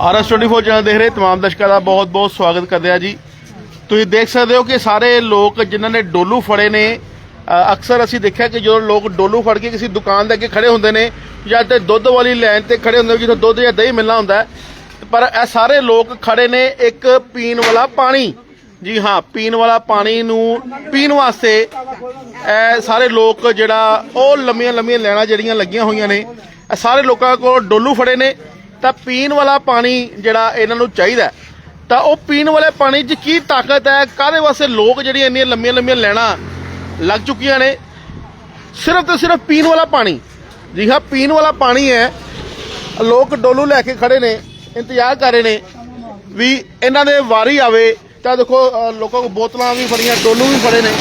RS 24 channel ਦੇਖ ਰਹੇ ਤਮਾਮ ਦਰਸ਼ਕਾਂ ਦਾ ਬਹੁਤ-ਬਹੁਤ ਸਵਾਗਤ ਕਰਦੇ ਆ ਜੀ। ਤੁਸੀਂ ਦੇਖ ਸਕਦੇ ਹੋ ਕਿ ਸਾਰੇ ਲੋਕ ਜਿਨ੍ਹਾਂ ਨੇ ਡੋਲੂ ਫੜੇ ਨੇ ਅਕਸਰ ਅਸੀਂ ਦੇਖਿਆ ਕਿ ਜਦੋਂ ਲੋਕ ਡੋਲੂ ਫੜ ਕੇ ਕਿਸੇ ਦੁਕਾਨ ਦੇ ਅੱਗੇ ਖੜੇ ਹੁੰਦੇ ਨੇ ਜਾਂ ਤੇ ਦੁੱਧ ਵਾਲੀ ਲਾਈਨ ਤੇ ਖੜੇ ਹੁੰਦੇ ਜਿੱਥੇ ਦੁੱਧ ਜਾਂ ਦਹੀਂ ਮਿਲਣਾ ਹੁੰਦਾ ਪਰ ਇਹ ਸਾਰੇ ਲੋਕ ਖੜੇ ਨੇ ਇੱਕ ਪੀਣ ਵਾਲਾ ਪਾਣੀ। ਜੀ ਹਾਂ, ਪੀਣ ਵਾਲਾ ਪਾਣੀ ਨੂੰ ਪੀਣ ਵਾਸਤੇ ਇਹ ਸਾਰੇ ਲੋਕ ਜਿਹੜਾ ਉਹ ਲੰਮੀਆਂ ਲੰਮੀਆਂ ਲੈਣਾ ਜਿਹੜੀਆਂ ਲੱਗੀਆਂ ਹੋਈਆਂ ਨੇ, ਇਹ ਸਾਰੇ ਲੋਕਾਂ ਕੋਲ ਡੋਲੂ ਫੜੇ ਨੇ। ਤਾਂ ਪੀਣ ਵਾਲਾ ਪਾਣੀ ਜਿਹੜਾ ਇਹਨਾਂ ਨੂੰ ਚਾਹੀਦਾ ਤਾਂ ਉਹ ਪੀਣ ਵਾਲੇ ਪਾਣੀ 'ਚ ਕੀ ਤਾਕਤ ਹੈ? ਕਾਹਦੇ ਵਾਸਤੇ ਲੋਕ ਜਿਹੜੀਆਂ ਇੰਨੀਆਂ ਲੰਮੀਆਂ ਲੰਮੀਆਂ ਲੈਣਾ ਲੱਗ ਚੁੱਕੀਆਂ ਨੇ? ਸਿਰਫ ਤੇ ਸਿਰਫ ਪੀਣ ਵਾਲਾ ਪਾਣੀ। ਜੀ ਹਾਂ, ਪੀਣ ਵਾਲਾ ਪਾਣੀ ਹੈ। ਲੋਕ ਡੋਲੂ ਲੈ ਕੇ ਖੜੇ ਨੇ, ਇੰਤਜ਼ਾਰ ਕਰ ਰਹੇ ਨੇ ਵੀ ਇਹਨਾਂ ਦੇ ਵਾਰੀ ਆਵੇ। ਤਾਂ ਦੇਖੋ ਲੋਕਾਂ ਕੋ ਬੋਤਲਾਂ ਵੀ ਫੜੀਆਂ, ਡੋਲੂ ਵੀ ਫੜੇ ਨੇ।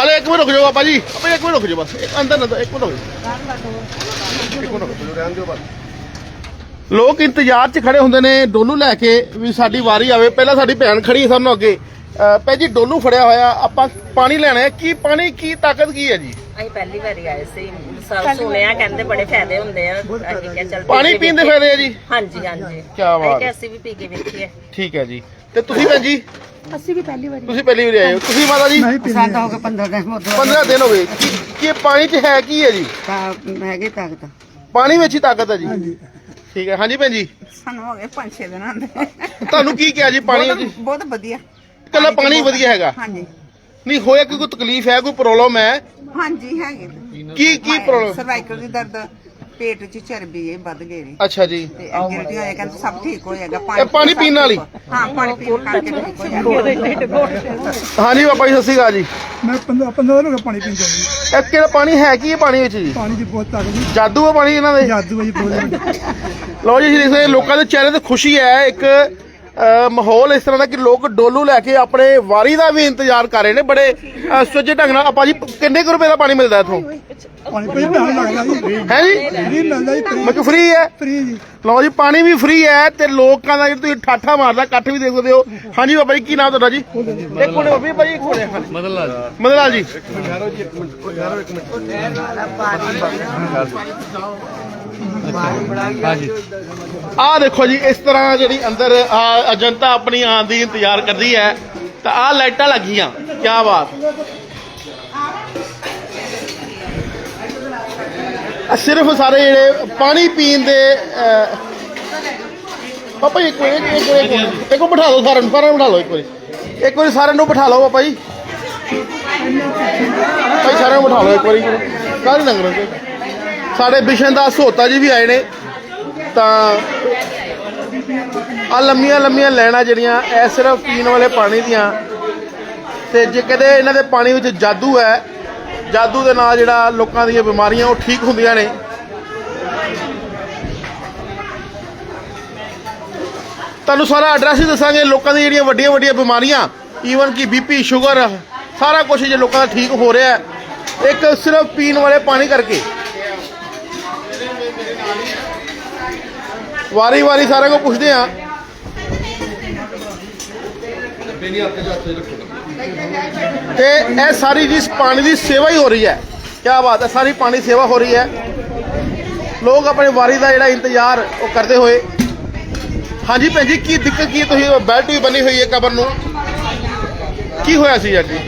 ਹਲੇ ਇੱਕ ਮਿੰਟ ਰੁਕ ਜਾਓ ਬਾਬਾ ਜੀ। ਆਪਾਂ ਇੱਕ ਮਿੰਟ ਰੁਕ ਜਾਓ ਬਸ। ਇੱਕ ਅੰਦਰ ਨਾ ਇੱਕ ਮਿੰਟ ਰੁਕ ਜਾਓ। ਇੱਕ ਮਿੰਟ ਰੁਕ ਜਾਓ ਲੋਕ ਇੰਤਜ਼ਾਰ 'ਚ ਖੜੇ ਹੁੰਦੇ ਨੇ ਡੋਲੂ ਲੈ ਕੇ ਵੀ ਸਾਡੀ ਵਾਰੀ ਆਵੇ। ਪਹਿਲਾਂ ਸਾਡੀ ਭੈਣ ਖੜੀ ਹੈ ਸਾਨੂੰ ਅੱਗੇ। ਭੈਣ ਜੀ ਡੋਲੂ ਫੜਿਆ ਹੋਇਆ ਆਪਾਂ ਪਾਣੀ ਲੈਣਾ ਹੈ। ਕੀ ਪਾਣੀ ਕੀ ਤਾਕਤ ਕੀ ਹੈ ਜੀ? ਅਸੀਂ ਪਹਿਲੀ ਵਾਰੀ ਆਏ ਸੀ। ਸਭ ਸੁਣਿਆ ਕਹਿੰਦੇ ਬੜੇ ਫਾਇਦੇ ਹੁੰਦੇ ਆ। ਅਸੀਂ ਕਿਹਾ ਚੱਲ ਪਾਣੀ ਪੀ ਕੇ ਪੀਣ ਦੇ। ਫਾਇਦੇ ਆ ਜੀ? ਹਾਂਜੀ ਹਾਂਜੀ। ਕਿਆ ਬਾਤ ਅਸੀਂ ਹੈ। ਕਿਹਾ ਅਸੀਂ ਵੀ ਪੀ ਕੇ ਵੇਖੀਏ। ਠੀਕ ਹੈ ਜੀ। ਤੇ ਤੁਸੀਂ ਭੈਣ ਜੀ? ਅਸੀਂ ਵੀ ਪਹਿਲੀ ਵਾਰੀ। ਤੁਸੀਂ ਪਹਿਲੀ ਵਾਰੀ ਆਏ ਹੋ। ਤੁਸੀਂ ਮਾਤਾ ਜੀ? ਸਾਡਾ ਹੋ। ਗਿਆ 15 ਦਿਨ ਮੋਦ 15 ਦਿਨ ਹੋ ਗਏ। ਕੀ ਪਾਣੀ 'ਚ ਹੈ ਕੀ ਹੈ ਜੀ? ਹੈਗੇ ਤਾਕਤ। ਪਾਣੀ ਵਿੱਚ ਹੀ ਤਾਕਤ ਹੈ ਜੀ। ਠੀਕ ਹੈ। ਹਾਂਜੀ ਭੈਣ ਜੀ। ਸਾਨੂੰ ਹੋ ਗਏ 5-6 ਦਿਨ ਆਂਦੇ ਤੁਹਾਨੂੰ ਕੀ ਕਿਹਾ ਜੀ? ਪਾਣੀ ਵਿੱਚ ਬਹੁਤ ਵਧੀਆ। ਕੱਲਾ ਪਾਣੀ ਵਧੀਆ ਹੈਗਾ। ਹਾਂਜੀ। ਨਹੀਂ ਹੋਇਆ ਕੋਈ ਤਕਲੀਫ ਹੈ ਕੋਈ ਪ੍ਰੋਬਲਮ ਹੈ? ਹਾਂਜੀ ਹੈਗੇ। ਕੀ ਕੀ ਪ੍ਰੋਬਲਮ? ਸਰਵਾਈਕਲ ਦੀ ਦਰਦ। ਪੇਟ 'ਚ ਚਰਬੀ ਇਹ ਵੱਧ ਗਈ ਨੇ। ਅੱਛਾ ਜੀ। ਤੇ ਗਿਲਟੀ ਹੋਇਆ ਕਹਿੰਦੇ ਸਭ ਠੀਕ ਹੋ ਜਾਏਗਾ ਇਹ ਪਾਣੀ ਪੀਣ ਨਾਲ ਹੀ? ਪਾਣੀ ਪੀਣ ਕਰਕੇ ਠੀਕ ਹੋ ਜਾਏਗਾ ਹਾਂਜੀ ਬਾਬਾ ਜੀ ਸਤਿ ਸ਼੍ਰੀ ਅਕਾਲ ਜੀ। ਮੈਂ 15 15 ਦਿਨ ਹੋ ਗਏ ਪਾਣੀ ਪੀਂਦਾ ਜੀ ਇਹ ਕਿਹੜਾ ਪਾਣੀ ਹੈ ਕੀ ਹੈ ਪਾਣੀ ਵਿੱਚ ਜੀ? ਪਾਣੀ ਦੀ ਬਹੁਤ ਤਾਕਤ ਜੀ ਜਾਦੂ ਹੈ ਪਾਣੀ ਇਹਨਾਂ ਦੇ? ਜਾਦੂ ਹੈ ਜੀ ਬਹੁਤ ਲਓ ਜੀ ਦੇਖ ਸਕਦੇ ਲੋਕਾਂ ਦੇ ਚਿਹਰੇ ਤੇ ਖੁਸ਼ੀ ਹੈ ਇੱਕ ਮਾਹੌਲ ਇਸ ਤਰ੍ਹਾਂ ਦਾ ਕਿ ਲੋਕ ਡੋਲੂ ਲੈ ਕੇ ਆਪਣੇ ਵਾਰੀ ਦਾ ਵੀ ਇੰਤਜ਼ਾਰ ਕਰ ਰਹੇ ਨੇ ਬੜੇ ਅ, ਸੁੱਚੇ ਢੰਗ ਨਾਲ। ਆਪਾਂ ਜੀ ਕਿੰਨੇ ਕੁ ਰੁਪਏ ਦਾ ਪਾਣੀ ਮਿਲਦਾ ਇੱਥੋਂ? ਪਾਣੀ ਕੋਈ ਪੈਸਾ ਲੱਗਦਾ ਜੀ। ਹੈ ਜੀ? ਫ੍ਰੀ ਮਿਲਦਾ ਜੀ ਮੈਂ ਕਿ ਫ੍ਰੀ ਹੈ? ਫ੍ਰੀ ਜੀ। ਲਓ ਜੀ ਪਾਣੀ ਵੀ ਫ੍ਰੀ ਹੈ ਤੇ ਲੋਕਾਂ ਦਾ ਜਿਹੜਾ ਤੁਸੀਂ ਠਾਠਾ ਮਾਰਦਾ ਇਕੱਠ ਵੀ ਦੇਖ ਸਕਦੇ ਹੋ। ਹਾਂਜੀ ਬਾਬਾ ਜੀ ਕੀ ਨਾਮ ਤੁਹਾਡਾ ਜੀ? ਇੱਕ ਮਿੰਟ ਬਾਬੀ ਭਾਈ ਇੱਕ ਮਿੰਟ। ਮਦਨ ਲਾਲ ਮਦਨ ਲਾਲ ਜੀ। ਆ ਦੇਖੋ ਜੀ, ਇਸ ਤਰ੍ਹਾਂ ਜਿਹੜੀ ਅੰਦਰ ਆ ਜਨਤਾ ਆਪਣੀ ਆਉਣ ਦੀ ਇੰਤਜ਼ਾਰ ਕਰਦੀ ਹੈ, ਤਾਂ ਆ ਲਾਈਟਾਂ ਲੱਗੀਆਂ ਕੀ ਬਾਤ। ਸਿਰਫ ਸਾਰੇ ਜਿਹੜੇ ਪਾਣੀ ਪੀਣ ਦੇ ਪਾਪਾ ਇੱਕ ਇੱਕ ਇੱਕ ਇੱਕ ਇੱਕ ਬਿਠਾ ਦਿਓ ਸਾਰਿਆਂ ਨੂੰ ਸਾਰਿਆਂ ਨੂੰ ਬਿਠਾ ਲਓ ਇੱਕ ਵਾਰੀ। ਇੱਕ ਵਾਰੀ ਸਾਰਿਆਂ ਨੂੰ ਬਿਠਾ ਲਓ ਪਾਪਾ ਜੀ। ਭਾਈ, ਸਾਰਿਆਂ ਨੂੰ ਬਿਠਾ ਲਓ ਇੱਕ ਵਾਰੀ। ਕਾਹਦੇ ਲੰਗ ਰਹੇ ਸਾਡੇ ਬਿਸ਼ਨ ਦਾ ਸਹੋਤਾ ਜੀ ਵੀ ਆਏ ਨੇ। ਤਾਂ ਆ ਲੰਮੀਆਂ ਲੰਮੀਆਂ ਲੈਣਾ ਜਿਹੜੀਆਂ, ਇਹ ਸਿਰਫ ਪੀਣ ਵਾਲੇ ਪਾਣੀ ਦੀਆਂ। ਤੇ ਜੇ ਕਦੇ ਇਹਨਾਂ ਦੇ ਪਾਣੀ ਵਿੱਚ ਜਾਦੂ ਹੈ, ਜਾਦੂ ਦੇ ਨਾਲ ਜਿਹੜਾ ਲੋਕਾਂ ਦੀਆਂ ਬਿਮਾਰੀਆਂ ਉਹ ਠੀਕ ਹੁੰਦੀਆਂ ਨੇ। ਤੁਹਾਨੂੰ ਸਾਰਾ ਐਡਰੈਸ ਹੀ ਦੱਸਾਂਗੇ, ਲੋਕਾਂ ਦੀਆਂ ਜਿਹੜੀਆਂ ਵੱਡੀਆਂ ਵੱਡੀਆਂ ਬਿਮਾਰੀਆਂ ਈਵਨ ਕਿ ਬੀਪੀ ਸ਼ੂਗਰ ਸਾਰਾ ਕੁਝ ਜੇ ਲੋਕਾਂ ਦਾ ਠੀਕ ਹੋ ਰਿਹਾ ਇੱਕ ਸਿਰਫ ਪੀਣ ਵਾਲੇ ਪਾਣੀ ਕਰਕੇ। ਵਾਰੀ ਵਾਰੀ ਸਾਰਿਆਂ ਕੋਲ ਪੁੱਛਦੇ ਆ ਤੇ ਇਹ ਸਾਰੀ ਜਿਸ ਪਾਣੀ ਦੀ ਸੇਵਾ ਹੀ ਹੋ ਰਹੀ ਹੈ ਕੀ ਬਾਤ ਹੈ, ਸਾਰੀ ਪਾਣੀ ਸੇਵਾ ਹੋ ਰਹੀ ਹੈ। ਲੋਕ ਆਪਣੇ ਵਾਰੀ ਦਾ ਜਿਹੜਾ ਇੰਤਜ਼ਾਰ ਉਹ ਕਰਦੇ ਹੋਏ। ਹਾਂਜੀ ਭੈਣ ਜੀ, ਕੀ ਦਿੱਕਤ ਕੀ ਤੁਸੀਂ ਬੈਲਟ ਵੀ ਬਣੀ ਹੋਈ ਹੈ ਕਬਰ ਨੂੰ। ਕੀ ਹੋਇਆ ਸੀ ਜੀ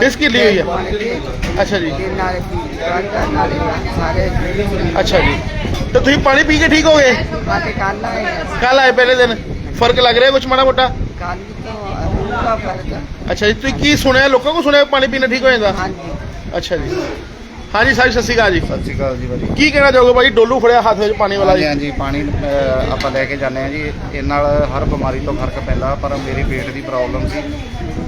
ਡਿਸਕ ਹੀ ਲਈ ਹੋਈ ਹੈ ਅੱਛਾ ਜੀ। ਨਾਲੇ ਨਾਲੇ ਸਾਰੇ ਅੱਛਾ ਜੀ। ਤੇ ਤੁਸੀਂ ਪਾਣੀ ਪੀ ਕੇ ਠੀਕ ਹੋ ਗਏ? ਬਾਤੇ ਕੱਲ ਆਏ ਕੱਲ ਆਏ ਪਹਿਲੇ ਦਿਨ। ਫ਼ਰਕ ਲੱਗ ਰਿਹਾ ਕੁਝ ਮਾੜਾ ਮੋਟਾ? ਕੱਲ ਤੋਂ ਰੂਪਾ ਫ਼ਰਕ। ਅੱਛਾ ਜੀ ਤੁਸੀਂ ਕੀ ਸੁਣਿਆ? ਲੋਕਾਂ ਕੋ ਸੁਣਿਆ ਪਾਣੀ ਪੀਣਾ ਠੀਕ ਹੋ ਜਾਂਦਾ? ਹਾਂਜੀ। ਅੱਛਾ ਜੀ। ਹਾਂਜੀ ਸਾਰੀ ਸਤਿ ਸ਼੍ਰੀ ਅਕਾਲ ਜੀ। ਸਤਿ ਸ਼੍ਰੀ ਅਕਾਲ ਜੀ ਭਾਜੀ ਕੀ ਕਹਿਣਾ ਚਾਹੋਗੇ ਭਾਈ ਡੋਲੂ ਫੜਿਆ ਹੱਥ ਵਿੱਚ ਪਾਣੀ ਵਾਲਾ ਹਾਂਜੀ ਜੀ। ਹਾਂਜੀ ਪਾਣੀ ਅਹ, ਆਪਾਂ ਲੈ ਕੇ ਜਾਂਦੇ ਆ ਜੀ। ਇਹ ਨਾਲ ਹਰ ਬਿਮਾਰੀ ਤੋਂ ਫ਼ਰਕ ਪੈਂਦਾ ਪਰ ਮੇਰੀ ਪੇਟ ਦੀ ਪ੍ਰੋਬਲਮ ਸੀ।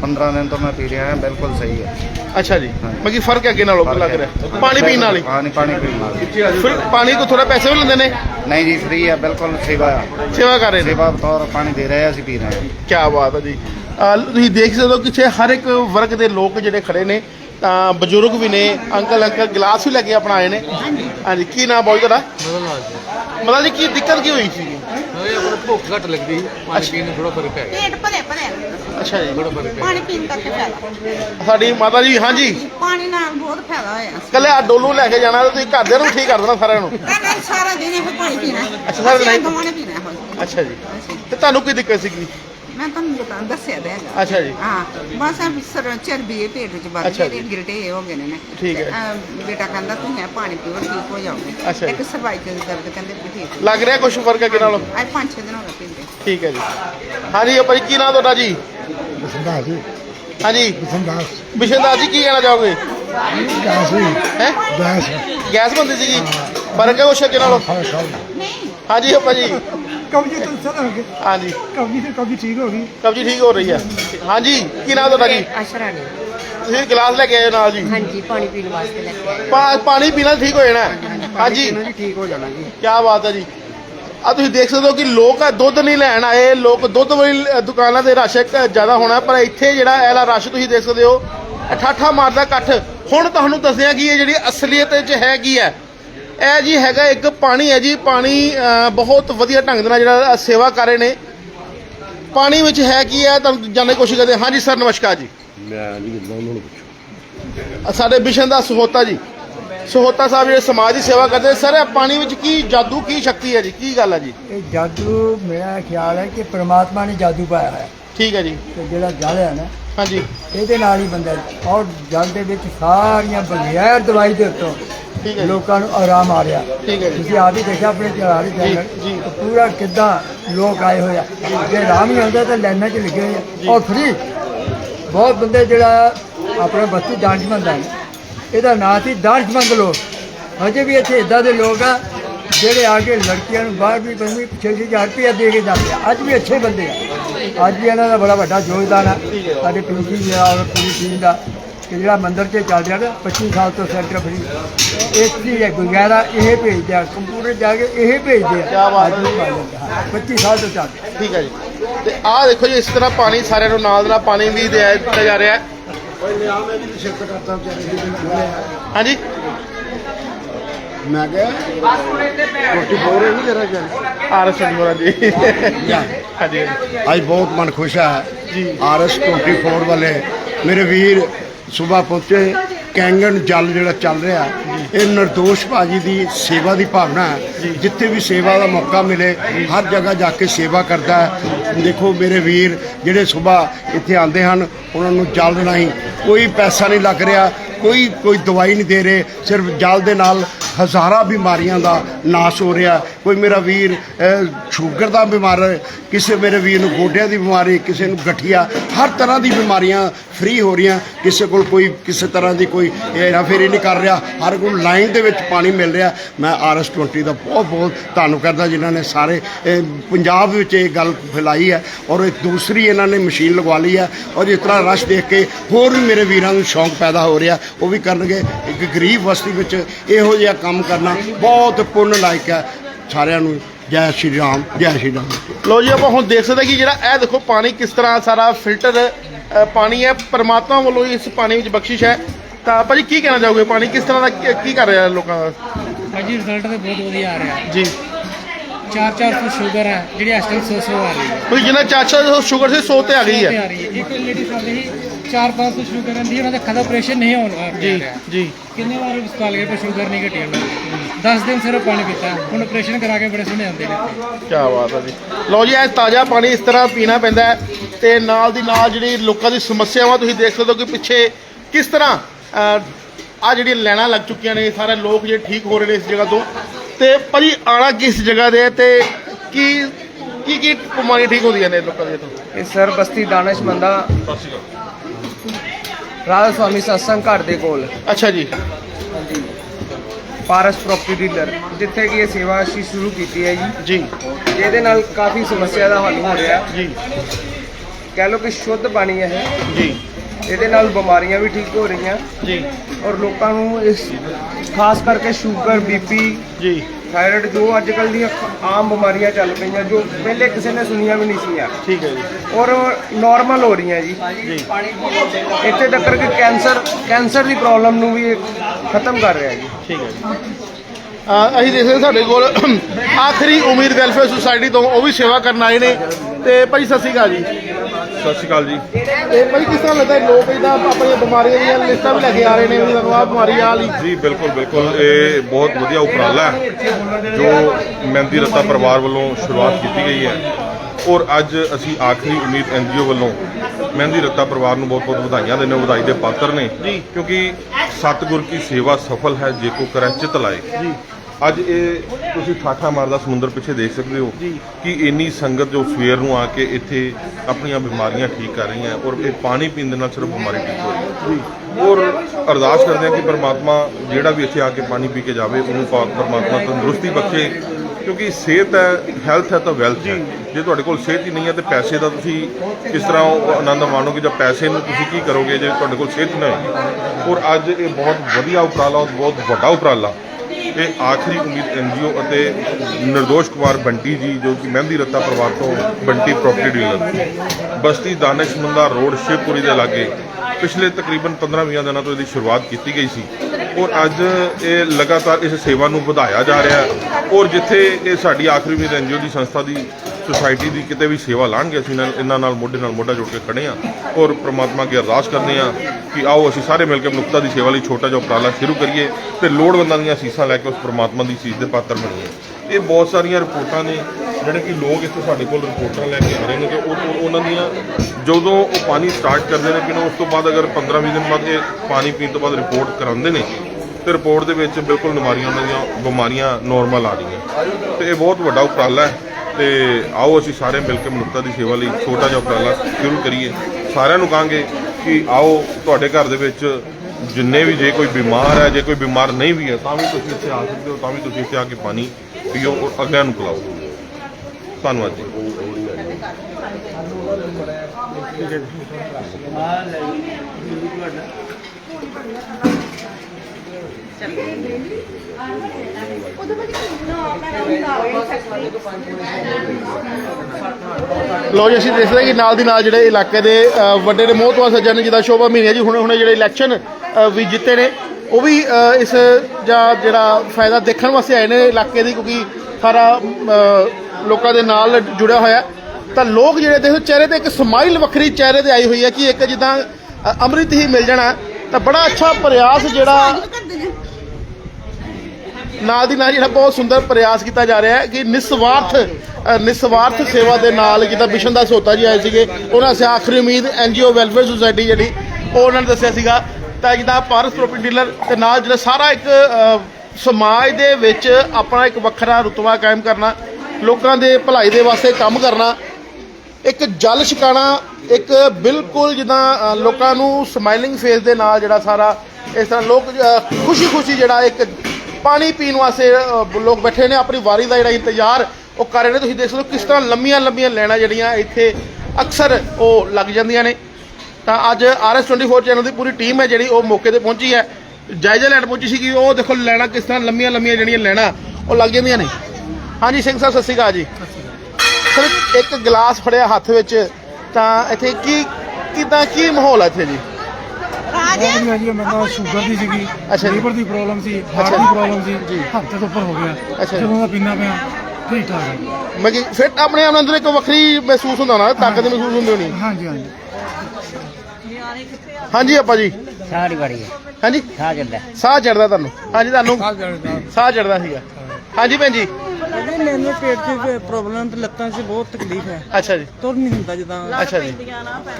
15 ਦਿਨ ਤੋਂ ਮੈਂ ਪੀ ਰਿਹਾ ਹਾਂ ਬਿਲਕੁਲ ਸਹੀ ਹੈ। ਅੱਛਾ ਜੀ। ਮਗੀ ਫ਼ਰਕ ਅੱਗੇ ਨਾਲੋਂ ਲੱਗ ਹੈ। ਰਿਹਾ। ਪਾਣੀ ਪੀਣ ਨਾਲ ਹੀ। ਪਾਣੀ ਪਾਣੀ ਪੀਣ ਨਾਲ। ਫਿਰ ਪਾਣੀ ਤੋਂ ਥੋੜਾ ਪੈਸੇ ਵੀ ਲੈਂਦੇ ਨੇ? ਨਹੀਂ ਜੀ ਫ੍ਰੀ ਹੈ ਬਿਲਕੁਲ ਸੇਵਾ। ਆ ਸੇਵਾ ਕਰ ਰਹੇ ਨੇ। ਸੇਵਾ ਬਤੌਰ ਪਾਣੀ ਦੇ ਰਹੇ ਆ ਅਸੀਂ ਪੀ ਰਹੇ ਹਾਂ। ਕੀ ਬਾਤ ਹੈ ਜੀ। ਅਹ ਤੁਸੀਂ ਦੇਖ ਸਕਦੇ ਹੋ ਕਿ ਇੱਥੇ ਹਰ ਇੱਕ ਵਰਗ ਦੇ ਲੋਕ ਜਿਹੜੇ ਖੜੇ ਨੇ ਤਾਂ ਬਜ਼ੁਰਗ ਵੀ ਨੇ ਅੰਕਲ ਅੰਕਲ ਗਲਾਸ ਵੀ ਲੈ ਕੇ ਆਪਣਾ ਆਏ ਨੇ। ਹਾਂਜੀ। ਕੀ ਨਾਮ ਬੋਲ ਤੁਹਾਡਾ? ਮਤਲਬ ਜੀ ਕੀ ਦਿੱਕਤ ਕੀ ਹੋਈ ਸੀ? ਇਹ ਆਪਣਾ ਭੁੱਖ ਘੱਟ ਲੱਗਦੀ ਸੀ, ਪਾਣੀ ਪੀਣ ਨੂੰ ਥੋੜਾ ਫ਼ਰਕ ਹੈ ਪੇਟ ਭਰੇ ਭਰੇ ਅੱਛਾ ਜੀ। ਥੋੜਾ ਫ਼ਰਕ ਹੈ ਪਾਣੀ ਪੀਣ ਕਰਕੇ ਫਾਇਦਾ। ਸਾਡੀ ਮਾਤਾ ਜੀ ਹਾਂਜੀ। ਪਾਣੀ ਨਾਲ ਬਹੁਤ ਫਾਇਦਾ ਹੋਇਆ। ਕੱਲੇ ਆ ਡੋਲੂ ਲੈ ਕੇ ਜਾਣਾ ਤੇ ਤੁਸੀਂ ਘਰਦਿਆਂ ਨੂੰ ਠੀਕ ਕਰ ਦੇਣਾ ਸਾਰਿਆਂ ਨੂੰ। ਕਹਿੰਦਾ ਸਾਰਾ ਦਿਨ ਇਹ ਪਾਣੀ ਪੀਣਾ। ਅੱਛਾ, ਸਾਰਾ ਦਿਨ ਇਹੀ- ਦੋਵਾਂ ਨੇ ਪੀਣਾ ਹੋਇਆ ਅੱਛਾ ਜੀ। ਤੇ ਤੁਹਾਨੂੰ ਕੀ ਦਿੱਕਤ ਸੀਗੀ? ਮੈਂ ਤੁਹਾਨੂੰ ਬਤਾ ਦੱਸਿਆ ਤਾਂ ਹੈਗਾ। ਅੱਛਾ ਜੀ। ਹਾਂ ਬਸ ਆ ਸਰ ਚਰਬੀ ਇਹ ਪੇਟ ਵਿੱਚ ਵੱਧ ਅੱਛਾ ਗਈ ਜੀ। ਗਿਰਟੇ ਹੋ ਗਏ ਨੇ ਠੀਕ ਹੈ। ਅਹ ਬੇਟਾ ਕਹਿੰਦਾ ਤੁਸੀਂ ਇਹ ਪਾਣੀ ਪੀਓ ਠੀਕ ਹੋ ਜਾਓਗੇ। ਅੱਛਾ ਜੀ। ਇੱਕ ਸਰਵਾਈਕਲ ਦਰਦ ਕਹਿੰਦੇ ਵੀ ਠੀਕ ਲੱਗ ਰਿਹਾ ਕੁਝ ਫ਼ਰਕ ਹੈ ਕਿ ਨਾਲੋਂ ਅੱਜ ਪੰਜ ਛੇ ਦਿਨ ਹੋ ਗਏ ਪੀਂਦੇ। ਠੀਕ ਹੈ ਜੀ। ਹਾਂਜੀ ਭਾਈ ਕੀ ਨਾਮ ਤੁਹਾਡਾ ਜੀ? ਸੰਦਾਸ ਜੀ। ਹਾਂਜੀ। ਸੰਦਾਸ ਬਿਸ਼ਨਦਾਸ ਜੀ ਕੀ ਕਹਿਣਾ ਚਾਹੋਗੇ? ਗੈਸ ਵੀ ਹੈ? ਗੈਸ। ਗੈਸ ਬੰਦੀ ਸੀਗੀ ਫ਼ਰਕ ਹੈ ਕੁਛ ਅੱਗੇ ਨਾਲੋਂ? ਹਾਂ ਸਭ। ਹਾਂਜੀ ਅੱਪਾ ਜੀ ਕਬਜੀ ਤਾਂ ਸਰ ਹੋ ਗਈ ਹਾਂਜੀ। ਕਬਜੀ ਤੇ ਕਬਜੀ ਠੀਕ ਹੋ ਗਈ। ਕਬਜੀ ਠੀਕ ਹੋ ਰਹੀ ਹੈ। ਹਾਂਜੀ ਕੀ ਨਾਮ ਤੁਹਾਡਾ ਜੀ? ਅਸ਼ਰਾਣੀ ਤੁਸੀਂ ਗਲਾਸ ਲੈ ਕੇ ਆਏ ਨਾਲ ਜੀ? ਹਾਂਜੀ ਪਾਣੀ ਪੀਣ ਵਾਸਤੇ ਲੈ ਕੇ ਆਏ। ਪਾ- ਪਾਣੀ ਪੀਣਾ ਠੀਕ ਹੋ ਜਾਣਾ। ਹੈ। ਹਾਂਜੀ। ਜੀ ਠੀਕ ਹੋ ਜਾਣਾ ਜੀ। ਕੀ ਬਾਤ ਹੈ ਜੀ। ਆ ਤੁਸੀਂ ਦੇਖ ਸਕਦੇ ਹੋ ਕਿ ਲੋਕ ਆ ਦੁੱਧ ਨਹੀਂ ਲੈਣ ਆਏ। ਲੋਕ ਦੁੱਧ ਵਾਲੀ ਅ, ਦੁਕਾਨਾਂ ਤੇ ਰਸ਼ ਇੱਕ ਜ਼ਿਆਦਾ ਹੋਣਾ ਪਰ ਇੱਥੇ ਜਿਹੜਾ ਇਹਲਾ ਰਸ਼ ਤੁਸੀਂ ਦੇਖ ਸਕਦੇ ਹੋ ਇਹ ਠਾਠਾ ਮਾਰਦਾ ਇਕੱਠ। ਹੁਣ ਤੁਹਾਨੂੰ ਦੱਸਿਆ ਕਿ ਇਹ ਜਿਹੜੀ ਅਸਲੀਅਤ ਚ ਹੈ ਕੀ ਹੈ। ਇਹ ਜੀ ਹੈਗਾ ਇੱਕ ਪਾਣੀ ਹੈ ਜੀ ਪਾਣੀ ਬਹੁਤ ਵਧੀਆ ਢੰਗ ਦੇ ਨਾਲ ਜਿਹੜਾ ਸੇਵਾ ਕਰ ਰਹੇ ਨੇ। ਪਾਣੀ ਵਿੱਚ ਹੈ ਕੀ ਹੈ ਤੁਹਾਨੂੰ ਜਾਣਨ ਦੀ ਕੋਸ਼ਿਸ਼ ਕਰਦੇ ਹਾਂ। ਹਾਂਜੀ ਸਰ ਨਮਸਕਾਰ ਜੀ। ਮੈਂ ਨਹੀਂ ਉਹਨਾਂ ਨੂੰ ਪੁੱਛੋ। ਅ, ਸਾਡੇ ਬਿਸ਼ਨ ਦਾ ਸਹੋਤਾ ਜੀ। ਸਹੋਤਾ ਸਾਹਿਬ ਜਿਹੜੇ ਸਮਾਜ ਦੀ ਸੇਵਾ ਕਰਦੇ। ਸਰ ਇਹ ਪਾਣੀ ਵਿੱਚ ਕੀ ਜਾਦੂ ਕੀ ਸ਼ਕਤੀ ਹੈ ਜੀ? ਕੀ ਗੱਲ ਹੈ ਜੀ? ਇਹ ਜਾਦੂ ਮੇਰਾ ਖਿਆਲ ਹੈ ਕਿ ਪ੍ਰਮਾਤਮਾ ਨੇ ਜਾਦੂ ਪਾਇਆ ਹੈ ਠੀਕ ਹੈ ਜੀ। ਤੇ ਜਿਹੜਾ ਜਲ ਹੈ ਨਾ ਹਾਂਜੀ। ਇਹਦੇ ਨਾਲ ਹੀ ਬੰਦਾ ਔਰ ਜਲ ਦੇ ਵਿੱਚ ਸਾਰੀਆਂ ਬਗੈਰ ਦਵਾਈ ਦੇ ਉੱਤੋਂ ਠੀਕ ਹੈ। ਲੋਕਾਂ ਨੂੰ ਆਰਾਮ ਆ ਰਿਹਾ। ਠੀਕ ਹੈ। ਤੁਸੀਂ ਆਪ ਹੀ ਦੇਖਿਆ ਆਪਣੇ ਚੈਨਲ ਜੀ। ਪੂਰਾ ਕਿੱਦਾਂ ਲੋਕ ਆਏ ਹੋਏ ਆ। ਜੇ ਆਰਾਮ ਹੀ ਆਉਂਦਾ ਤਾਂ ਲਾਈਨਾਂ 'ਚ ਲੱਗੇ ਹੋਏ ਆ। ਔਰ ਫ੍ਰੀ ਬਹੁਤ ਬੰਦੇ ਜਿਹੜਾ ਆਪਣਾ ਬਸਤੀ ਦਾਨਸ਼ਮੰਦ ਹੈ ਇਹਦਾ ਨਾਂ ਸੀ ਦਾਨਸ਼ਮੰਦ ਲੋਕ। ਅਜੇ ਵੀ ਇੱਥੇ ਇਦਾਂ ਦੇ ਲੋਕ ਆ ਜਿਹੜੇ ਆ ਕੇ ਲੜਕੀਆਂ ਨੂੰ ਬਾਹਰ ਵੀ ਪੰਜਵੀਂ ਛੇ ਛੇ ਹਜ਼ਾਰ ਰੁਪਇਆ ਦੇ ਕੇ ਜਾਂਦੇ ਆ। ਅੱਜ ਵੀ ਅੱਛੇ ਬੰਦੇ ਆ। ਅੱਜ ਵੀ ਇਹਨਾਂ ਦਾ ਬੜਾ ਵੱਡਾ ਯੋਗਦਾਨ ਆ। ਸਾਡੇ ਪਿੰਡੀ ਜਿਹੜਾ ਔਰ ਪੂਰੀ ਟੀਮ ਦਾ। ਕਿ ਜਿਹੜਾ ਮੰਦਿਰ 'ਚ ਚੱਲ ਰਿਹਾ ਨਾ 25 ਸਾਲ ਤੋਂ ਸੈਂਟਰ ਫਰੀ ਇਸ ਦੀ ਹੈ ਗੁਜ਼ਾਰਾ ਇਹ ਭੇਜਦੇ ਆ ਕੰਪਿਊਟਰ ਜਾ ਕੇ ਇਹ ਭੇਜਦੇ ਆ। ਕਿਆ ਬਾਤ ਹੈ। ਅੱਜ ਵੀ ਪਾ ਲੈਂਦੇ ਆ। 25 ਸਾਲ ਤੋਂ ਚੱਲ ਰਿਹਾ। ਠੀਕ ਹੈ ਜੀ। ਤੇ ਆਹ ਦੇਖੋ ਜੀ ਇਸ ਤਰ੍ਹਾਂ ਪਾਣੀ ਸਾਰਿਆਂ ਨੂੰ ਨਾਲ ਦਾ ਨਾਲ ਪਾਣੀ ਵੀ ਦਿਆ ਦਿੱਤਾ ਜਾ ਰਿਹਾ ਹੈ। ਹਾਂਜੀ? ਮੈਂ ਕਿਹਾ ਰੋਟੀ ਬੋਲ ਰਹੀ ਨਹੀਂ ਜਰਾ ਜਰਾ ਆਰ ਐਸ ਚੰਦੂਰਾ ਜੀ। ਹਾਂਜੀ ਅੱਜ ਬਹੁਤ ਮਨ ਖੁਸ਼ ਹੈ ਜੀ। ਆਰਐਸ 24 ਵਾਲੇ ਮੇਰੇ ਵੀਰ ਸਵੇਰ ਪਹੁੰਚੇ। ਕੈਂਗਨ ਜਲ ਜਿਹੜਾ ਚੱਲ ਰਿਹਾ ਇਹ ਨਿਰਦੋਸ਼ ਭਾਜੀ ਦੀ ਸੇਵਾ ਦੀ ਭਾਵਨਾ ਹੈ। ਜਿੱਥੇ ਵੀ ਸੇਵਾ ਦਾ ਮੌਕਾ ਮਿਲੇ ਹਰ ਜਗ੍ਹਾ ਜਾ ਕੇ ਸੇਵਾ ਕਰਦਾ ਹੈ। ਦੇਖੋ ਮੇਰੇ ਵੀਰ ਜਿਹੜੇ ਸਵੇਰ ਇੱਥੇ ਆਉਂਦੇ ਹਨ ਉਹਨਾਂ ਨੂੰ ਜਲ ਨਹੀਂ ਕੋਈ ਪੈਸਾ ਨਹੀਂ ਲੱਗ ਰਿਹਾ ਕੋਈ ਕੋਈ ਦਵਾਈ ਨਹੀਂ ਦੇ ਰਹੇ ਸਿਰਫ ਜਲ ਦੇ ਨਾਲ ਹਜ਼ਾਰਾਂ ਬਿਮਾਰੀਆਂ ਦਾ ਨਾਸ਼ ਹੋ ਰਿਹਾ। ਕੋਈ ਮੇਰਾ ਵੀਰ ਸ਼ੂਗਰ ਦਾ ਬਿਮਾਰ ਕਿਸੇ ਮੇਰੇ ਵੀਰ ਨੂੰ ਗੋਡਿਆਂ ਦੀ ਬਿਮਾਰੀ, ਕਿਸੇ ਨੂੰ ਗਠੀਆ, ਹਰ ਤਰ੍ਹਾਂ ਦੀ ਬਿਮਾਰੀਆਂ ਫ੍ਰੀ ਹੋ ਰਹੀਆਂ, ਕਿਸੇ ਕੋਲ ਕੋਈ, ਕਿਸੇ ਤਰ੍ਹਾਂ ਦੀ ਕੋਈ ਹੇਰਾਫੇਰੀ ਨਹੀਂ ਕਰ ਰਿਹਾ, ਹਰ ਕੋਲ ਲਾਈਨ ਦੇ ਵਿੱਚ ਪਾਣੀ ਮਿਲ ਰਿਹਾ। ਮੈਂ ਆਰਐਸ 20 ਦਾ ਬਹੁਤ ਬਹੁਤ ਧੰਨਵਾਦ ਕਰਦਾ ਜਿਨ੍ਹਾਂ ਨੇ ਸਾਰੇ ਪੰਜਾਬ ਵਿੱਚ ਇਹ ਗੱਲ ਫੈਲਾਈ ਹੈ ਔਰ ਇੱਕ ਦੂਸਰੀ ਇਹਨਾਂ ਨੇ ਮਸ਼ੀਨ ਲਗਵਾ ਲਈ ਹੈ ਔਰ ਇਸ ਤਰ੍ਹਾਂ ਰਸ਼ ਦੇਖ ਕੇ ਹੋਰ ਵੀ ਮੇਰੇ ਵੀਰਾਂ ਨੂੰ ਸ਼ੌਂਕ ਪੈਦਾ ਹੋ ਰਿਹਾ, ਉਹ ਵੀ ਕਰਨਗੇ। ਇੱਕ ਗਰੀਬ ਬਸਤੀ ਵਿੱਚ ਇਹੋ ਜਿਹਾ ਕੰਮ ਕਰਨਾ ਬਹੁਤ ਪੁੰਨ ਲਾਇਕ ਹੈ। ਸਾਰਿਆਂ ਨੂੰ ਜੈ ਸ਼੍ਰੀ ਰਾਮ, ਜੈ ਸ਼੍ਰੀ ਰਾਮ। ਲੋ ਜੀ, ਆਪਾਂ ਹੁਣ ਦੇਖ ਸਕਦੇ ਕਿ ਜਿਹੜਾ ਇਹ ਦੇਖੋ ਪਾਣੀ ਕਿਸ ਤਰ੍ਹਾਂ ਸਾਰਾ ਫਿਲਟਰ ਅ, ਪਾਣੀ ਹੈ ਪਰਮਾਤਮਾ ਵੱਲੋਂ ਹੀ ਇਸ ਪਾਣੀ ਵਿੱਚ ਬਖਸ਼ਿਸ਼ ਹੈ। ਤਾਂ ਭਾਜੀ ਕੀ ਕਹਿਣਾ ਚਾਹੋਗੇ? ਪਾਣੀ ਕਿਸ ਤਰ੍ਹਾਂ ਦਾ ਕੀ- ਕੀ ਕਰ ਰਿਹਾ ਲੋਕਾਂ ਦਾ? ਭਾਜੀ ਰਿਜ਼ਲਟ ਤੇ ਬਹੁਤ ਵਧੀਆ ਆ ਰਿਹਾ। ਜੀ। 4-400 ਸ਼ੂਗਰ ਹੈ ਜਿਹੜੀ ਇਸ ਟਾਈਮ 100 ਆ ਰਹੀ ਹੈ। ਕੋਈ ਜਿਹਨਾਂ ਚਾਚਾ ਸ਼ੂਗਰ ਸੀ 100 ਤੇ ਆ ਗਈ ਤੇ ਹੈ। ਆ ਰਹੀ ਹੈ। ਇੱਕ ਲੇਡੀ ਸਾਡੀ ਸੀ 4-500 ਸ਼ੂਗਰ ਰਹਿੰਦੀ ਹੈ ਉਹਨਾਂ ਦਾ ਖਦਾ ਆਪਰੇਸ਼ਨ ਨਹੀਂ ਹੋਣ ਆ ਜੀ ਜੀ। ਕਿੰਨੇ ਵਾਰ ਹਸਪਤਾਲ ਗਏ ਪਰ ਸ਼ੂਗਰ ਨਹੀਂ ਘਟੀ ਉਹਨਾਂ ਦੀ? 10 ਦਿਨ ਸਿਰਫ ਪਾਣੀ ਪੀਤਾ। ਹੁਣ ਆਪਰੇਸ਼ਨ ਕਰਾ ਕੇ ਬੜੇ ਸੋਹਣੇ ਆਉਂਦੇ ਨੇ। ਕੀ ਬਾਤ ਹੈ ਜੀ। ਲਓ ਜੀ ਇਹ ਤਾਜ਼ਾ ਪਾਣੀ ਇਸ ਤਰ੍ਹਾਂ ਪੀਣਾ ਪੈਂਦਾ ਹੈ ਤੇ ਨਾਲ ਦੀ ਨਾਲ ਜਿਹੜੀ ਲੋਕਾਂ ਦੀ ਸਮੱਸਿਆਵਾਂ ਤੁਸੀਂ ਦੇਖ ਸਕਦੇ ਹੋ ਕਿ ਪਿੱਛੇ ਕਿਸ ਤਰ੍ਹਾਂ ਆ ਜਿਹੜੀਆਂ ਲੈਣਾ ਲੱਗ ਚੁੱਕੀਆਂ ਨੇ ਸਾਰੇ ਲੋਕ ਜਿਹੜੇ ਠੀਕ ਹੋ ਰਹੇ ਨੇ ਇਸ ਜਗ੍ਹਾ ਤੋਂ। ਤੇ ਭਾਜੀ ਆਣਾ ਕਿਸ ਜਗ੍ਹਾ ਦੇ ਹੈ ਤੇ ਕੀ ਕੀ ਕੀ ਬਿਮਾਰੀਆਂ ਠੀਕ ਹੁੰਦੀਆਂ ਨੇ ਲੋਕਾਂ ਦੀਆਂ? ਤੋਂ ਇਹ ਸਰ ਬਸਤੀ ਦਾਨਸ਼ਮੰਦਾ ਰਾਧਾ ਸਵਾਮੀ ਸਤਸੰਗ ਘਰ ਦੇ ਕੋਲ। ਅੱਛਾ ਜੀ। ਪਾਰਸ ਪ੍ਰੋਪਰਟੀ ਡੀਲਰ ਜਿੱਥੇ ਕਿ ਇਹ ਸੇਵਾ ਅਸੀਂ ਸ਼ੁਰੂ ਕੀਤੀ ਹੈ ਜੀ। ਜੀ। ਇਹਦੇ ਨਾਲ ਕਾਫੀ ਸਮੱਸਿਆ ਦਾ ਹੱਲ ਹੋ ਰਿਹਾ। ਜੀ। ਕਹਿ ਲਓ ਕਿ ਸ਼ੁੱਧ ਪਾਣੀ ਹੈ। ਇਹ ਜੀ। ਇਹਦੇ ਨਾਲ ਬਿਮਾਰੀਆਂ ਵੀ ਠੀਕ ਹੋ ਰਹੀਆਂ। ਜੀ। ਔਰ ਲੋਕਾਂ ਨੂੰ ਇਸ ਖਾਸ ਕਰਕੇ ਸ਼ੂਗਰ ਬੀਪੀ ਜੀ। ਥਾਇਰਾਇਡ ਜੋ ਅੱਜ ਕੱਲ੍ਹ ਦੀਆਂ ਆਮ ਬਿਮਾਰੀਆਂ ਚੱਲ ਪਈਆਂ ਜੋ ਪਹਿਲੇ ਕਿਸੇ ਨੇ ਸੁਣੀਆਂ ਵੀ ਨਹੀਂ ਸੀਆਂ ਠੀਕ ਹੈ ਜੀ। ਔਰ ਨਾਰਮਲ ਹੋ ਰਹੀਆਂ ਜੀ। ਇੱਥੇ ਤੱਕ ਕਿ ਕੈਂਸਰ ਕੈਂਸਰ ਦੀ ਪ੍ਰੋਬਲਮ ਨੂੰ ਵੀ ਖਤਮ ਕਰ ਰਿਹਾ ਜੀ। ਠੀਕ ਹੈ ਜੀ। ਅਸੀਂ ਦੇਖਦੇ ਸਾਡੇ ਕੋਲ ਆਖਰੀ ਉਮੀਦ ਵੈਲਫੇਅਰ ਸੁਸਾਇਟੀ ਤੋਂ ਉਹ ਵੀ ਸੇਵਾ ਕਰਨ ਆਏ ਨੇ। ਤੇ ਭਾਈ ਸਤਿ ਸ਼੍ਰੀ ਅਕਾਲ ਜੀ। ਸਤਿ ਸ਼੍ਰੀ ਅਕਾਲ ਜੀ। ਤੇ ਭਾਈ ਕਿਸ ਤਰ੍ਹਾਂ ਲੱਗਦਾ ਲੋਕ ਇਹਦਾ ਆਪਣੀਆਂ ਬਿਮਾਰੀਆਂ ਦੀਆਂ ਲਿਸਟਾਂ ਵੀ ਲੈ ਕੇ ਆ ਰਹੇ ਨੇ ਵੀ ਸਾਨੂੰ ਆਹ ਬਿਮਾਰੀ ਆ ਲਈ ਜੀ ਬਿਲਕੁਲ ਬਿਲਕੁਲ। ਇਹ ਬਹੁਤ ਵਧੀਆ ਉਪਰਾਲਾ ਹੈ ਜੋ ਮਹਿੰਦੀ ਰੱਤਾ ਪਰਿਵਾਰ ਵੱਲੋਂ ਸ਼ੁਰੂਆਤ ਕੀਤੀ ਗਈ ਹੈ। ਔਰ ਅੱਜ ਅਸੀਂ ਆਖਰੀ ਉਮੀਦ ਐਨਜੀਓ ਵੱਲੋਂ ਮਹਿੰਦੀ ਰੱਤਾ ਪਰਿਵਾਰ ਨੂੰ ਬਹੁਤ ਬਹੁਤ ਵਧਾਈਆਂ ਦਿੰਦੇ ਹਾਂ ਵਧਾਈ ਦੇ ਪਾਤਰ ਨੇ। ਕਿਉਂਕਿ ਸਤਿਗੁਰ ਕੀ ਸੇਵਾ ਸਫਲ ਹੈ ਜੇ ਕੋ ਕਰੈ ਚਿਤ ਲਾਏ। ਜੀ ਅੱਜ ਇਹ ਤੁਸੀਂ ਠਾਠਾ ਮਾਰਦਾ ਸਮੁੰਦਰ ਪਿੱਛੇ ਦੇਖ ਸਕਦੇ ਹੋ ਕਿ ਇੰਨੀ ਸੰਗਤ ਜੋ ਸਵੇਰ ਨੂੰ ਆ ਕੇ ਇੱਥੇ ਆਪਣੀਆਂ ਬਿਮਾਰੀਆਂ ਠੀਕ ਕਰ ਰਹੀਆਂ ਔਰ ਇਹ ਪਾਣੀ ਪੀਣ ਦੇ ਨਾਲ ਸਿਰਫ ਬਿਮਾਰੀ ਠੀਕ ਹੋ ਰਹੀ ਹੈ। ਔਰ ਅਰਦਾਸ ਕਰਦੇ ਹਾਂ ਕਿ ਪਰਮਾਤਮਾ ਜਿਹੜਾ ਵੀ ਇੱਥੇ ਆ ਕੇ ਪਾਣੀ ਪੀ ਕੇ ਜਾਵੇ ਉਹਨੂੰ ਪਾਕ ਪਰਮਾਤਮਾ ਤੰਦਰੁਸਤੀ ਬਖਸ਼ੇ ਕਿਉਂਕਿ ਸਿਹਤ ਹੈ ਹੈਲਥ ਹੈ ਤਾਂ ਵੈਲਥ ਹੈ। ਜੇ। ਤੁਹਾਡੇ ਕੋਲ ਸਿਹਤ ਹੀ ਨਹੀਂ ਹੈ ਤੇ ਪੈਸੇ ਦਾ ਤੁਸੀਂ ਕਿਸ ਤਰ੍ਹਾਂ ਆਨੰਦ ਮਾਣੋਗੇ ਜਾਂ ਪੈਸੇ ਨੂੰ ਤੁਸੀਂ ਕੀ ਕਰੋਗੇ ਜੇ ਤੁਹਾਡੇ ਕੋਲ ਸਿਹਤ ਹੀ ਨਾ ਹੋਏਗੀ ਔਰ ਅੱਜ ਇਹ ਬਹੁਤ ਵਧੀਆ ਉਪਰਾਲਾ ਬਹੁਤ ਵੱਡਾ ਉਪਰਾਲਾ ਇਹ ਆਖਰੀ ਉਮੀਦ ਐਨਜੀਓ ਅਤੇ ਨਿਰਦੋਸ਼ ਕੁਮਾਰ ਬੰਟੀ ਜੀ, ਜੋ ਕਿ ਮਹਿੰਦੀ ਰੱਤਾ ਪਰਿਵਾਰ ਤੋਂ Bunty property dealer Basti Danishmandan road Shivpuri ਦੇ ਲਾਗੇ ਪਿਛਲੇ ਤਕਰੀਬਨ 15-20 ਦਿਨਾਂ ਤੋਂ ਇਹਦੀ ਸ਼ੁਰੂਆਤ ਕੀਤੀ ਗਈ ਸੀ। ਔਰ ਅੱਜ ਇਹ ਲਗਾਤਾਰ ਇਸ ਸੇਵਾ ਨੂੰ ਵਧਾਇਆ ਜਾ ਰਿਹਾ ਔਰ ਜਿੱਥੇ ਇਹ ਸਾਡੀ ਆਖਰੀ ਉਮੀਦ ਐਨਜੀਓ ਦੀ ਸੰਸਥਾ ਦੀ ਸੁਸਾਇਟੀ ਦੀ ਕਿਤੇ ਵੀ ਸੇਵਾ ਲਾਣਗੇ, ਅਸੀਂ ਇਹਨਾਂ ਇਹਨਾਂ ਨਾਲ ਮੋਢੇ ਨਾਲ ਮੋਢਾ ਜੋੜ ਕੇ ਖੜੇ ਹਾਂ ਔਰ ਪ੍ਰਮਾਤਮਾ ਅੱਗੇ ਅਰਦਾਸ ਕਰਦੇ ਹਾਂ ਕਿ ਆਓ ਅਸੀਂ ਸਾਰੇ ਮਿਲ ਕੇ ਮਨੁੱਖਤਾ ਦੀ ਸੇਵਾ ਲਈ ਛੋਟਾ ਜਿਹਾ ਉਪਰਾਲਾ ਸ਼ੁਰੂ ਕਰੀਏ ਤੇ ਲੋੜਵੰਦਾਂ ਦੀਆਂ ਸੀਸਾਂ ਲੈ ਕੇ ਉਸ ਪ੍ਰਮਾਤਮਾ ਦੀ ਸੀਸ ਦੇ ਪਾਤਰ ਬਣੀਏ। ਇਹ ਬਹੁਤ ਸਾਰੀਆਂ ਰਿਪੋਰਟਾਂ ਨੇ, ਜਿਹੜੇ ਕਿ ਲੋਕ ਇੱਥੇ ਸਾਡੇ ਕੋਲ ਰਿਪੋਰਟਾਂ ਲੈ ਕੇ ਆ ਰਹੇ ਨੇ ਤੇ ਉਹ ਉਹ- ਉਹਨਾਂ ਦੀਆਂ ਜਦੋਂ ਉਹ ਪਾਣੀ ਸਟਾਰਟ ਕਰਦੇ ਨੇ ਕਿ ਉਸ ਤੋਂ ਬਾਅਦ ਅਗਰ 15-20 ਦਿਨ ਬਾਅਦ ਇਹ ਪਾਣੀ ਪੀਣ ਤੋਂ ਬਾਅਦ ਰਿਪੋਰਟ ਕਰਾਉਂਦੇ ਨੇ, ਤੇ ਰਿਪੋਰਟ ਦੇ ਵਿੱਚ ਬਿਲਕੁਲ ਬਿਮਾਰੀਆਂ ਉਹਨਾਂ ਦੀਆਂ ਬਿਮਾਰੀਆਂ ਨਾਰਮਲ ਆ ਰਹੀਆਂ। ਤੇ ਇਹ ਬਹੁਤ ਵੱਡਾ ਉਪਰਾਲਾ ਹੈ। ਤੇ ਆਓ ਅਸੀਂ ਸਾਰੇ ਮਿਲ ਕੇ ਮਨੁੱਖਤਾ ਦੀ ਸੇਵਾ ਲਈ ਛੋਟਾ ਜਿਹਾ ਉਪਰਾਲਾ ਸ਼ੁਰੂ ਕਰੀਏ। ਸਾਰਿਆਂ ਨੂੰ ਕਹਾਂਗੇ ਕਿ ਆਓ ਤੁਹਾਡੇ ਘਰ ਦੇ ਵਿੱਚ ਜਿੰਨੇ ਵੀ ਜੇ ਕੋਈ ਬਿਮਾਰ ਹੈ, ਜੇ ਕੋਈ ਬਿਮਾਰ ਨਹੀਂ ਵੀ ਹੈ, ਤਾਂ ਵੀ ਤੁਸੀਂ ਇੱਥੇ ਆ ਸਕਦੇ ਹੋ, ਤਾਂ ਵੀ ਤੁਸੀਂ ਇੱਥੇ ਆ ਕੇ ਪਾਣੀ ਪੀਓ ਔਰ ਅਗਲਿਆਂ ਨੂੰ ਪਿਲਾਓ ਧੰਨਵਾਦ ਜੀ। ਲੋ ਜੀ, ਅਸੀਂ ਦੇਖਦੇ ਕਿ ਨਾਲ ਦੀ ਨਾਲ ਜਿਹੜੇ ਇਲਾਕੇ ਦੇ ਵੱਡੇ ਨੇ ਮੋਹਤਵਾ ਸੱਜਣ ਨੇ ਜਿੱਦਾਂ ਸ਼ੋਭਾ ਮਹੀਨੇ ਜੀ, ਹੁਣੇ ਹੁਣੇ ਜਿਹੜੇ ਇਲੈਕਸ਼ਨ ਵੀ ਜਿੱਤੇ ਨੇ, ਉਹ ਵੀ ਇਸ, ਜਾਂ ਜਿਹੜਾ ਫਾਇਦਾ ਦੇਖਣ ਵਾਸਤੇ ਆਏ ਨੇ ਇਲਾਕੇ ਦੀ, ਕਿਉਂਕਿ ਸਾਰਾ ਲੋਕਾਂ ਦੇ ਨਾਲ ਜੁੜਿਆ ਹੋਇਆ ਤਾਂ ਲੋਕ ਜਿਹੜੇ ਦੇਖੋ, ਚਿਹਰੇ ਤੇ ਇੱਕ ਸਮਾਈਲ ਵੱਖਰੀ ਚਿਹਰੇ ਤੇ ਆਈ ਹੋਈ ਹੈ ਕਿ ਇੱਕ ਜਿੱਦਾਂ ਅੰਮ੍ਰਿਤ ਹੀ ਮਿਲ ਜਾਣਾ ਤਾਂ ਬੜਾ ਅੱਛਾ ਪ੍ਰਯਾਸ ਜਿਹੜਾ ਨਾਲ ਦੀ ਨਾਲ ਜਿਹੜਾ ਬਹੁਤ ਸੁੰਦਰ ਪ੍ਰਯਾਸ ਕੀਤਾ ਜਾ ਰਿਹਾ ਹੈ ਕਿ ਨਿਸਵਾਰਥ ਅ, ਨਿਸਵਾਰਥ ਸੇਵਾ ਦੇ ਨਾਲ ਜਿੱਦਾਂ ਬਿਸ਼ਨ ਦਾ ਸੋਤਾ ਜੀ ਆਏ ਸੀਗੇ ਉਹਨਾਂ ਸੇ ਆਖਰੀ ਉਮੀਦ ਐਨਜੀਓ ਵੈਲਫੇਅਰ ਸੁਸਾਇਟੀ ਜਿਹੜੀ ਉਹ ਉਹਨਾਂ ਨੇ ਦੱਸਿਆ ਸੀਗਾ ਤਾਂ ਜਿੱਦਾਂ ਪਾਰਸ ਪ੍ਰੋਪਰਟੀ ਡੀਲਰ ਤੇ ਨਾਲ ਜਿਹੜਾ ਸਾਰਾ ਇੱਕ ਅ, ਸਮਾਜ ਦੇ ਵਿੱਚ ਆਪਣਾ ਇੱਕ ਵੱਖਰਾ ਰੁਤਬਾ ਕਾਇਮ ਕਰਨਾ ਲੋਕਾਂ ਦੇ ਭਲਾਈ ਦੇ ਵਾਸਤੇ ਕੰਮ ਕਰਨਾ ਇੱਕ ਜਲ ਛਕਾਣਾ ਇੱਕ ਬਿਲਕੁਲ ਜਿੱਦਾਂ ਅ, ਲੋਕਾਂ ਨੂੰ ਸਮਾਈਲਿੰਗ ਫੇਸ ਦੇ ਨਾਲ ਜਿਹੜਾ ਸਾਰਾ ਇਸ ਤਰ੍ਹਾਂ ਲੋਕ ਖੁਸ਼ੀ ਖੁਸ਼ੀ ਜਿਹੜਾ ਇੱਕ ਪਾਣੀ ਪੀਣ ਵਾਸਤੇ ਅ, ਲੋਕ ਬੈਠੇ ਨੇ ਆਪਣੀ ਵਾਰੀ ਦਾ ਜਿਹੜਾ ਇੰਤਜ਼ਾਰ ਉਹ ਕਰ ਰਹੇ ਨੇ। ਤੁਸੀਂ ਦੇਖ ਸਕਦੇ ਹੋ ਕਿਸ ਤਰ੍ਹਾਂ ਲੰਮੀਆਂ ਲੰਮੀਆਂ ਲੈਣਾ ਜਿਹੜੀਆਂ ਇੱਥੇ ਅਕਸਰ ਉਹ ਲੱਗ ਜਾਂਦੀਆਂ ਨੇ। ਤਾਂ ਅੱਜ RS24 ਚੈਨਲ ਦੀ ਪੂਰੀ ਟੀਮ ਹੈ ਜਿਹੜੀ ਉਹ ਮੌਕੇ ਤੇ ਪਹੁੰਚੀ ਹੈ। ਜਾਇਜ਼ਾ ਲੈਣ ਪਹੁੰਚੀ ਸੀ ਕਿ ਉਹ ਦੇਖੋ ਲੈਣਾ ਕਿਸ ਤਰ੍ਹਾਂ ਲੰਮੀਆਂ ਲੰਮੀਆਂ ਜਿਹੜੀਆਂ ਲੈਣਾ ਉਹ ਲੱਗ ਜਾਂਦੀਆਂ ਨੇ। ਹਾਂਜੀ ਸਿੰਘ ਸਾਹਿਬ ਸਤਿ ਸ਼੍ਰੀ ਅਕਾਲ ਜੀ। ਸਰ ਇੱਕ ਗਲਾਸ ਫੜਿਆ ਹੱਥ ਵਿੱਚ ਤਾਂ ਇੱਥੇ ਕੀ ਕਿਦਾਂ ਕੀ ਮਾਹੌਲ ਹੈ ਇੱਥੇ ਜੀ? ਰਾਜ? ਜੀ ਮੈਨੂੰ ਸ਼ੂਗਰ ਦੀ ਸੀਗੀ ਅੱਛਾ। ਲੀਵਰ ਦੀ ਪ੍ਰੋਬਲਮ ਸੀ ਹਾਰਟ ਦੀ। ਪ੍ਰੋਬਲਮ ਸੀ ਜੀ। ਹਫ਼ਤੇ ਤੋਂ ਉੱਪਰ ਹੋ ਗਿਆ। ਜਦੋਂ ਦਾ ਪੀਣਾ ਪਿਆ ਠੀਕ ਠਾਕ ਹੈ ਮੈਂ ਕਿ ਫਿੱਟ ਆਪਣੇ ਆਪ ਨੂੰ ਅੰਦਰ ਇੱਕ ਵੱਖਰੀ ਮਹਿਸੂਸ ਹੁੰਦਾ ਨਾ ਤਾਕਤ ਮਹਿਸੂਸ ਹੁੰਦੀ ਹੋਣੀ। ਹਾਂਜੀ ਹਾਂਜੀ। ਹਾਂਜੀ ਆਪਾਂ ਜੀ। ਸਾਹ ਦੀ ਬੜੀ ਹੈ। ਹਾਂਜੀ। ਸਾਹ ਚੱਲਦਾ ਸਾਹ ਚੜਦਾ ਤੁਹਾਨੂੰ। ਹਾਂਜੀ ਤੁਹਾਨੂੰ। ਸਾਹ ਚੜਦਾ ਸੀਗਾ। ਹਾਂਜੀ ਭੈਣ ਜੀ। ਮੈਨੂੰ ਪੇਟ 'ਚ ਪ੍ਰੋਬਲਮ ਤੇ ਲੱਤਾਂ 'ਚ ਬਹੁਤ ਤਕਲੀਫ ਹੈ। ਅੱਛਾ ਜੀ। ਤੁਰ ਨਹੀਂ ਹੁੰਦਾ ਜਦਾਂ ਅੱਛਾ ਜੀ।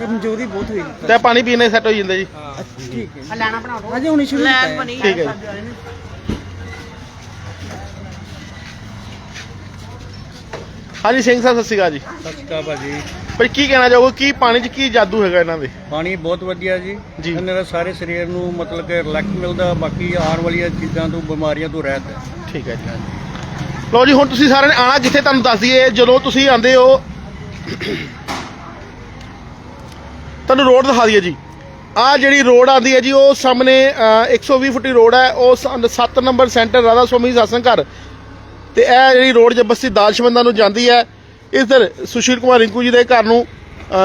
ਕਮਜ਼ੋਰੀ ਬਹੁਤ ਹੋਈ। ਤੇ ਪਾਣੀ ਪੀਣੇ ਸੈੱਟ ਹੋ ਜਾਂਦਾ ਜੀ। ਠੀਕ ਹੈ। ਲੈਣਾ ਬਣਾਓ ਅਜੇ ਹੁਣੀ ਸ਼ੁਰੂ ਕੀਤਾ ਹੈ। ਠੀਕ ਹੈ ਜੀ। ਹਾਂਜੀ ਸਿੰਘ ਸਾਹਿਬ ਸਤਿ ਸ਼੍ਰੀ ਅਕਾਲ ਜੀ। ਸਤਿ ਸ਼੍ਰੀ ਅਕਾਲ ਭਾਜੀ। ਪਰ ਕੀ ਕਹਿਣਾ ਚਾਹੋਗੇ? ਕੀ ਪਾਣੀ 'ਚ ਕੀ ਜਾਦੂ ਹੈਗਾ ਇਹਨਾਂ ਦੇ? ਪਾਣੀ ਬਹੁਤ ਵਧੀਆ ਜੀ। ਜੀ। ਇਹਨਾਂ ਦਾ ਸਾਰੇ ਸਰੀਰ ਨੂੰ ਮਤਲਬ ਕਿ ਰਿਲੈਕਸ ਮਿਲਦਾ ਬਾਕੀ ਆਉਣ ਵਾਲੀਆਂ ਚੀਜ਼ਾਂ ਤੋਂ ਬਿਮਾਰੀਆਂ ਤੋਂ ਰਹਿਤ ਹੈ। ਠੀਕ ਹੈ ਜੀ। ਲੋ ਜੀ ਹੁਣ ਤੁਸੀਂ ਸਾਰਿਆਂ ਨੇ ਆਣਾ ਜਿੱਥੇ ਤੁਹਾਨੂੰ ਦੱਸ ਦਈਏ ਜਦੋਂ ਤੁਸੀਂ ਆਂਦੇ ਹੋ ਤੁਹਾਨੂੰ ਰੋਡ ਦਿਖਾ ਦਈਏ ਜੀ। ਆ ਜਿਹੜੀ ਰੋਡ ਆਂਦੀ ਹੈ ਜੀ ਉਹ ਸਾਹਮਣੇ ਅ, 120 ਫੁੱਟੀ ਰੋਡ ਹੈ ਉਹ 7 ਨੰਬਰ ਸੈਂਟਰ ਰਾਧਾ ਸਵਾਮੀ ਸਾਸਨ ਘਰ। ਤੇ ਇਹ ਜਿਹੜੀ ਰੋਡ ਜਬਸਤੀ ਦਾਲਸ਼ਮੰਦਾ ਨੂੰ ਜਾਂਦੀ ਹੈ ਇਧਰ ਸੁਸ਼ੀਲ ਕੁਮਾਰ ਰਿੰਕੂ ਜੀ ਦੇ ਘਰ ਨੂੰ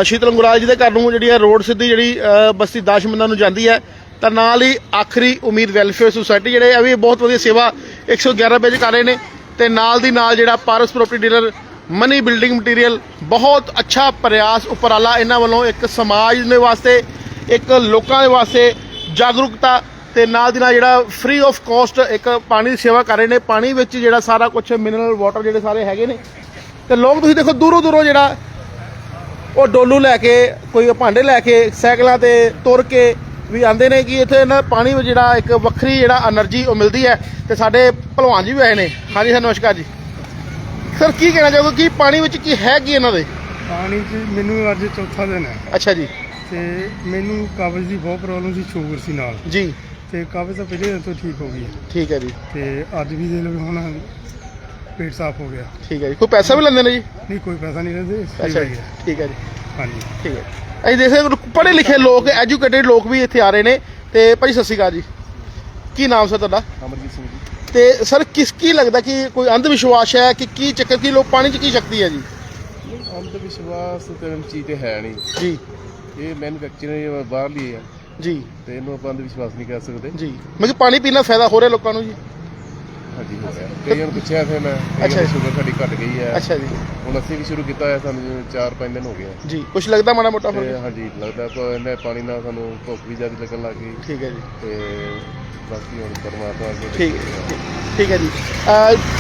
ਸ਼ੀਤਲ ਗੁਰਾਜ ਜੀ ਦੇ ਘਰ ਨੂੰ ਜਿਹੜੀ ਹੈ ਰੋਡ ਸਿੱਧੀ ਜਿਹੜੀ ਅ, ਬਸਤੀ ਦਾਲਸ਼ਮੰਦਾ ਨੂੰ ਜਾਂਦੀ ਹੈ। ਤਾਂ ਨਾਲ ਹੀ ਆਖਰੀ ਉਮੀਦ ਵੈਲਫੇਅਰ ਸੁਸਾਇਟੀ ਜਿਹੜੇ ਆ ਵੀ ਬਹੁਤ ਵਧੀਆ ਸੇਵਾ 111 ਰੁਪਏ 'ਚ ਕਰ ਰਹੇ ਨੇ। ਤੇ ਨਾਲ ਦੀ ਨਾਲ ਜਿਹੜਾ Paras property dealer Mani building material ਬਹੁਤ ਅੱਛਾ ਪ੍ਰਯਾਸ ਉਪਰਾਲਾ ਇਹਨਾਂ ਵੱਲੋਂ ਇੱਕ ਸਮਾਜ ਦੇ ਵਾਸਤੇ, ਇੱਕ ਲੋਕਾਂ ਦੇ ਵਾਸਤੇ ਜਾਗਰੂਕਤਾ ਤੇ ਨਾਲ ਦੀ ਨਾਲ ਜਿਹੜਾ ਫ੍ਰੀ ਆਫ ਕਾਸਟ ਇੱਕ ਪਾਣੀ ਦੀ ਸੇਵਾ ਕਰ ਰਹੇ ਨੇ, ਪਾਣੀ ਵਿੱਚ ਜਿਹੜਾ ਸਾਰਾ ਕੁਝ ਮਿਨਰਲ ਵਾਟਰ ਜਿਹੜੇ ਸਾਰੇ ਹੈਗੇ ਨੇ। ਤੇ ਲੋਕ ਤੁਸੀਂ ਦੇਖੋ ਦੂਰੋਂ ਦੂਰੋਂ ਜਿਹੜਾ ਉਹ ਡੋਲੂ ਲੈ ਕੇ, ਕੋਈ ਭਾਂਡੇ ਲੈ ਕੇ, ਸਾਈਕਲਾਂ ਤੇ ਤੁਰ ਕੇ ਵੀ ਆਂਦੇ ਨੇ ਕਿ ਇੱਥੇ ਨਾ ਪਾਣੀ ਜਿਹੜਾ ਇੱਕ ਵੱਖਰੀ ਜਿਹੜਾ એનર્ਜੀ ਉਹ ਮਿਲਦੀ ਹੈ ਤੇ ਸਾਡੇ ਭਲਵਾਨ ਜੀ ਵੀ ਆਏ ਨੇ। ਹਾਂਜੀ ਸਰ ਨਮਸਕਾਰ ਜੀ। ਸਰ ਕੀ ਕਹਿਣਾ ਚਾਹੋਗੇ? ਕਿ ਪਾਣੀ ਵਿੱਚ ਕੀ ਹੈ ਕੀ ਇਹਨਾਂ ਦੇ? ਪਾਣੀ 'ਚ ਮੈਨੂੰ ਅੱਜ ਚੌਥਾ ਦਿਨ ਹੈ। ਅੱਛਾ ਜੀ। ਤੇ ਮੈਨੂੰ ਕਬਜ਼ ਦੀ ਬਹੁਤ ਪ੍ਰੋਬਲਮ ਸੀ ਸ਼ੂਗਰ ਸੀ ਨਾਲ। ਜੀ। ਤੇ ਕਬਜ਼ ਤਾਂ ਪਹਿਲੇ ਦਿਨ ਤੋਂ ਠੀਕ ਹੋ ਗਈ ਠੀਕ ਹੈ ਜੀ। ਤੇ ਅੱਜ ਵੀ ਦੇ ਲਓ ਹੁਣ ਪੇਟ ਸਾਫ਼ ਹੋ ਗਿਆ। ਠੀਕ ਹੈ ਜੀ। ਕੋਈ ਪੈਸਾ ਵੀ ਲੈਂਦੇ ਨੇ ਜੀ? ਨਹੀਂ ਕੋਈ ਪੈਸਾ ਨਹੀਂ ਲੈਂਦੇ ਅੱਛਾ ਜੀ। ਠੀਕ ਹੈ ਜੀ। ਹਾਂਜੀ। ਠੀਕ ਹੈ ਅਸੀਂ ਦੇਖ ਸਕਦੇ ਪੜ੍ਹੇ ਲਿਖੇ ਲੋਕ ਐਜੂਕੇਟਿਡ ਲੋਕ ਵੀ ਇੱਥੇ ਆ ਰਹੇ ਨੇ। ਤੇ ਭਾਈ ਸਤਿ ਸ਼੍ਰੀ ਅਕਾਲ ਜੀ। ਕੀ ਨਾਮ ਸਰ ਤੁਹਾਡਾ? ਅਮਰਜੀਤ ਸਿੰਘ ਜੀ। ਤੇ ਸਰ ਕਿਸ ਕੀ ਲੱਗਦਾ ਕਿ ਕੋਈ ਅੰਧ ਵਿਸ਼ਵਾਸ ਹੈ ਕਿ ਕੀ ਚੱਕਰ ਕੀ ਲੋਕ ਪਾਣੀ 'ਚ ਕੀ ਸ਼ਕਤੀ ਹੈ ਜੀ? ਅੰਧ ਵਿਸ਼ਵਾਸ ਤੇ ਚੀਜ਼ ਤੇ ਹੈ ਨਹੀਂ। ਜੀ। ਇਹ ਮੈਨੂਫੈਕਚਰਿੰਗ ਬਾਹਰਲੀ ਹੈ। ਜੀ। ਤੇ ਇਹਨੂੰ ਆਪਾਂ ਅੰਧ ਵਿਸ਼ਵਾਸ ਨਹੀਂ ਕਹਿ ਸਕਦੇ। ਜੀ। ਮੈਂ ਕਿ ਪਾਣੀ ਪੀਣਾ ਫਾਇਦਾ ਹੋ ਰਿਹਾ ਲੋਕਾਂ ਨੂੰ ਜੀ? ਹਾਂਜੀ ਹੋ ਗਿਆ। ਕਈਆਂ ਨੂੰ ਪੁੱਛਿਆ ਫਿਰ ਮੈਂ ਅੱਛਾ। ਸ਼ੂਗਰ ਸਾਡੀ ਘਟ ਗਈ ਹੈ। ਅੱਛਾ ਜੀ। ਹੁਣ ਅਸੀਂ ਵੀ ਸ਼ੁਰੂ ਕੀਤਾ ਹੈ ਸਾਨੂੰ 4-5 ਦਿਨ ਹੋ ਗਏ। ਜੀ ਕੁਝ ਲੱਗਦਾ ਮਾੜਾ ਮੋਟਾ ਫ਼ਰਕ ਹਾਂਜੀ ਲੱਗਦਾ ਕੋ ਇਹਨੇ ਪਾਣੀ ਨਾਲ ਸਾਨੂੰ ਭੁੱਖ ਵੀ ਜ਼ਿਆਦਾ ਲੱਗਣ ਲੱਗ ਗਈ। ਠੀਕ ਹੈ ਜੀ। ਤੇ ਬਾਕੀ ਹੁਣ ਪਰਮਾਤਮਾ ਅੱਗੇ ਠੀਕ ਹਾਂ। ਠੀਕ ਹੈ ਜੀ।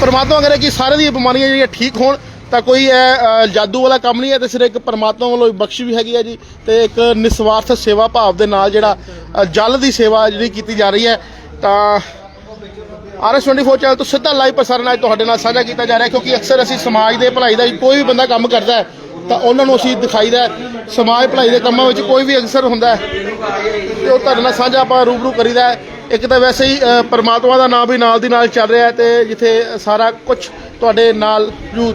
ਪ੍ਰਮਾਤਮਾ ਕਰੇ ਕਿ ਸਾਰੇ ਦੀਆਂ ਬਿਮਾਰੀਆਂ ਜਿਹੜੀਆਂ ਠੀਕ ਹੋਣ ਤਾਂ ਕੋਈ ਇਹ ਜਾਦੂ ਵਾਲਾ ਕੰਮ ਨਹੀਂ ਹੈ ਤੇ ਸਿਰ ਇੱਕ ਪ੍ਰਮਾਤਮਾ ਵੱਲੋਂ ਬਖਸ਼ ਵੀ ਹੈਗੀ ਹੈ ਜੀ ਤੇ ਇੱਕ ਨਿਸਵਾਰਥ ਸੇਵਾ ਭਾਵ ਦੇ ਨਾਲ ਜਿਹੜਾ ਜਲ ਦੀ ਸੇਵਾ ਜਿਹੜੀ ਕੀਤੀ ਜਾ ਰਹੀ ਹੈ ਤਾਂ ਆਰਐਸ 24 ਚੈਨਲ ਤੋਂ ਸਿੱਧਾ ਲਾਈਵ ਪ੍ਰਸਾਰਣ ਅੱਜ ਤੁਹਾਡੇ ਨਾਲ ਸਾਂਝਾ ਕੀਤਾ ਜਾ ਰਿਹਾ ਕਿਉਂਕਿ ਅਕਸਰ ਅਸੀਂ ਸਮਾਜ ਦੇ ਭਲਾਈ ਦਾ ਕੋਈ ਵੀ ਬੰਦਾ ਕੰਮ ਕਰਦਾ ਹੈ, ਤਾਂ ਉਹਨਾਂ ਨੂੰ ਅਸੀਂ ਦਿਖਾਈਦਾ ਹੈ। ਸਮਾਜ ਭਲਾਈ ਦੇ ਕੰਮਾਂ ਵਿੱਚ ਕੋਈ ਵੀ ਅਕਸਰ ਹੁੰਦਾ ਹੈ, ਤੇ ਉਹ ਤੁਹਾਡੇ ਨਾਲ ਸਾਂਝਾ ਆਪਾਂ ਰੂਬਰੂ ਕਰੀਦਾ ਇੱਕ ਤਾਂ ਵੈਸੇ ਹੀ ਪਰਮਾਤਮਾ ਦਾ ਨਾਮ ਵੀ ਨਾਲ ਦੀ ਨਾਲ ਚੱਲ ਰਿਹਾ ਹੈ, ਤੇ ਜਿੱਥੇ ਸਾਰਾ ਕੁਝ ਤੁਹਾਡੇ ਨਾਲ ਜੂ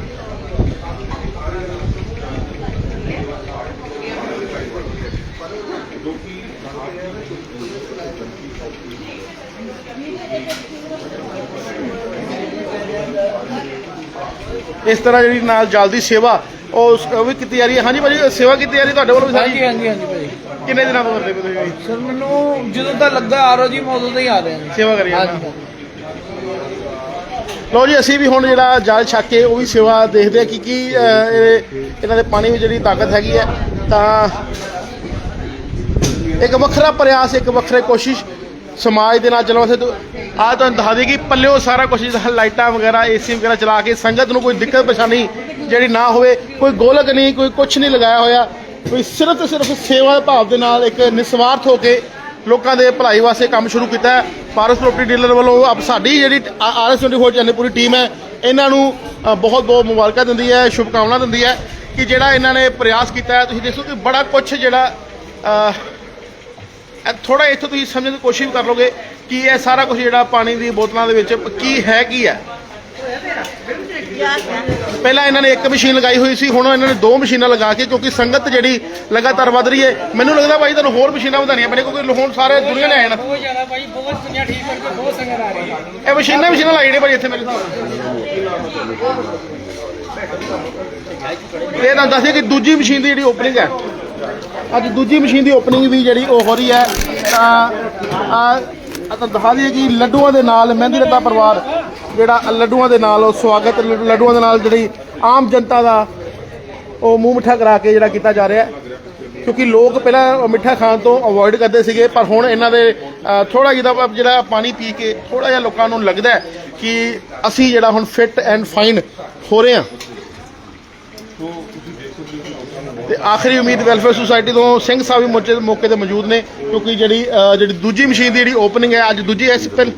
ਇਸ ਤਰ੍ਹਾਂ ਜਿਹੜੀ ਨਾਲ ਜਲਦੀ ਸੇਵਾ ਉਹ ਉਸ- ਉਹ ਵੀ ਕੀਤੀ ਜਾ ਰਹੀ ਹੈ। ਹਾਂਜੀ ਭਾਜੀ ਸੇਵਾ ਕੀਤੀ ਜਾ ਰਹੀ ਤੁਹਾਡੇ ਵੱਲੋਂ ਵੀ ਸਾਰੀ? ਹਾਂਜੀ ਹਾਂਜੀ ਭਾਈ ਕਿੰਨੇ ਦਿਨਾਂ ਤੋਂ ਕਰਦੇ ਪਏ ਤੁਸੀਂ? ਸਰ ਮੈਨੂੰ ਜਦੋਂ ਦਾ ਲੱਗਾ ਆਰੋ ਜੀ ਮੈਂ ਉਦੋਂ ਹੀ ਆ ਰਿਹਾ ਜੀ ਸੇਵਾ ਕਰੀ ਜਾਂਦੇ। ਹਾਂਜੀ। ਲਓ ਜੀ ਅਸੀਂ ਵੀ ਹੁਣ ਜਿਹੜਾ ਜਲ ਛੱਕ ਕੇ ਉਹ ਵੀ ਸੇਵਾ ਦੇਖਦੇ ਆ ਕਿ ਕੀ ਅਹ, ਇਹ- ਇਹਨਾਂ ਦੇ ਪਾਣੀ ਵਿੱਚ ਜਿਹੜੀ ਤਾਕਤ ਹੈਗੀ ਹੈ। ਤਾਂ ਇੱਕ ਵੱਖਰਾ ਪ੍ਰਯਾਸ ਇੱਕ ਵੱਖਰੇ ਕੋਸ਼ਿਸ਼ ਸਮਾਜ ਦੇ ਨਾਲ ਚੱਲਣ ਵਾਸਤੇ ਆ ਤੁਹਾਨੂੰ ਦਿਖਾ ਦੇ ਕਿ ਪੱਲਿਓ ਸਾਰਾ ਕੁਝ ਲਾਈਟਾਂ ਵਗੈਰਾ ਏਸੀ ਵਗੈਰਾ ਚਲਾ ਕੇ ਸੰਗਤ ਨੂੰ ਕੋਈ ਦਿੱਕਤ ਪਰੇਸ਼ਾਨੀ ਜਿਹੜੀ ਨਾ ਹੋਵੇ, ਕੋਈ ਗੋਲਕ ਨਹੀਂ, ਕੋਈ ਕੁਝ ਨਹੀਂ ਲਗਾਇਆ ਹੋਇਆ। ਕੋਈ ਸਿਰਫ ਤੇ ਸਿਰਫ ਸੇਵਾ ਦੇ ਭਾਵ ਦੇ ਨਾਲ ਇੱਕ ਨਿਸਵਾਰਥ ਹੋ ਕੇ ਲੋਕਾਂ ਦੇ ਭਲਾਈ ਵਾਸਤੇ ਕੰਮ ਸ਼ੁਰੂ ਕੀਤਾ ਪਾਰਸ ਪ੍ਰੋਪਰਟੀ ਡੀਲਰ ਵੱਲੋਂ ਆਪ ਸਾਡੀ ਜਿਹੜੀ ਆਰਐਸ 24 ਚੈਨਲ ਪੂਰੀ ਟੀਮ ਹੈ, ਇਹਨਾਂ ਨੂੰ ਬਹੁਤ ਬਹੁਤ ਮੁਬਾਰਕਾਂ ਦਿੰਦੀ ਹੈ ਸ਼ੁਭਕਾਮਨਾ ਦਿੰਦੀ ਹੈ ਕਿ ਜਿਹੜਾ ਇਹਨਾਂ ਨੇ ਪ੍ਰਯਾਸ ਕੀਤਾ ਹੈ। ਤੁਸੀਂ ਦੇਖੋ ਕਿ ਬੜਾ ਕੁਝ ਜਿਹੜਾ ਥੋੜਾ ਇੱਥੋਂ ਤੁਸੀਂ ਸਮਝਣ ਦੀ ਕੋਸ਼ਿਸ਼ ਕਰ ਲੋਗੇ ਕਿ ਇਹ ਸਾਰਾ ਕੁਝ ਜਿਹੜਾ ਪਾਣੀ ਦੀ ਬੋਤਲਾਂ ਦੇ ਵਿੱਚ ਕੀ ਹੈ ਕੀ ਹੈ? ਪਹਿਲਾਂ ਇਹਨਾਂ ਨੇ ਇੱਕ ਮਸ਼ੀਨ ਲਗਾਈ ਹੋਈ ਸੀ ਹੁਣ ਇਹਨਾਂ ਨੇ ਦੋ ਮਸ਼ੀਨਾਂ ਲਗਾ ਕੇ ਕਿਉਂਕਿ ਸੰਗਤ ਜਿਹੜੀ ਲਗਾਤਾਰ ਵੱਧ ਰਹੀ ਹੈ ਮੈਨੂੰ ਲੱਗਦਾ ਭਾਈ ਤੁਹਾਨੂੰ ਹੋਰ ਮਸ਼ੀਨਾਂ ਵਧਾਉਣੀਆਂ ਪੈਣੀਆਂ ਕਿਉਂਕਿ ਹੁਣ ਸਾਰੇ ਦੁਨੀਆ ਨੇ ਆਏ ਨਾ। ਬਹੁਤ ਜ਼ਿਆਦਾ ਭਾਈ ਬਹੁਤ ਦੁਨੀਆ ਠੀਕ ਕਰਕੇ ਬਹੁਤ ਸੰਗਤ ਆ ਰਹੀ ਹੈ। ਇਹ ਮਸ਼ੀਨਾਂ ਮਸ਼ੀਨਾਂ ਲਾਈ ਨੇ ਭਾਈ ਇੱਥੇ ਮੇਰੇ ਹਿਸਾਬ ਇਹ ਤਾਂ ਦੱਸਿਆ ਕਿ ਦੂਜੀ ਮਸ਼ੀਨ ਦੀ ਜਿਹੜੀ ਓਪਨਿੰਗ ਹੈ ਅੱਜ ਦੂਜੀ ਮਸ਼ੀਨ ਦੀ ਓਪਨਿੰਗ ਵੀ ਜਿਹੜੀ ਉਹ ਹੋ ਰਹੀ ਹੈ, ਤਾਂ, ਆ ਤਾਂ ਦਿਖਾ ਦਈਏ ਕਿ ਲੱਡੂਆਂ ਦੇ ਨਾਲ ਮਹਿੰਦੀ ਰੱਤਾ ਪਰਿਵਾਰ, ਜਿਹੜਾ ਲੱਡੂਆਂ ਦੇ ਨਾਲ ਉਹ ਸਵਾਗਤ, ਲੱਡੂਆਂ ਦੇ ਨਾਲ ਜਿਹੜੀ ਆਮ ਜਨਤਾ ਦਾ ਉਹ ਮੂੰਹ ਮਿੱਠਾ ਕਰਾ ਕੇ ਜਿਹੜਾ ਕੀਤਾ ਜਾ ਰਿਹਾ ਕਿਉਂਕਿ ਲੋਕ ਪਹਿਲਾਂ ਉਹ ਮਿੱਠਾ ਖਾਣ ਤੋਂ ਅਵੋਇਡ ਕਰਦੇ ਸੀਗੇ, ਪਰ ਹੁਣ ਇਹਨਾਂ ਦੇ ਥੋੜਾ ਜਿਹਾ ਜਿਹੜਾ ਪਾਣੀ ਪੀ ਕੇ ਥੋੜਾ ਜਿਹਾ ਲੋਕਾਂ ਨੂੰ ਲੱਗਦਾ ਕਿ ਅਸੀਂ ਜਿਹੜਾ ਹੁਣ ਫਿਟ ਐਂਡ ਫਾਈਨ ਹੋ ਰਹੇ ਹਾਂ। ਤੇ ਆਖਰੀ ਉਮੀਦ ਵੈਲਫੇਅਰ ਸੁਸਾਇਟੀ ਤੋਂ ਸਿੰਘ ਸਾਹਿਬ ਵੀ ਮੌਕੇ ਮੌਕੇ ਤੇ ਮੌਜੂਦ ਨੇ ਕਿਉਂਕਿ ਜਿਹੜੀ ਅ, ਜਿਹੜੀ ਦੂਜੀ ਮਸ਼ੀਨ ਦੀ ਜਿਹੜੀ ਓਪਨਿੰਗ ਹੈ ਅੱਜ ਦੂਜੀ ਇਸ ਪਹਿਲ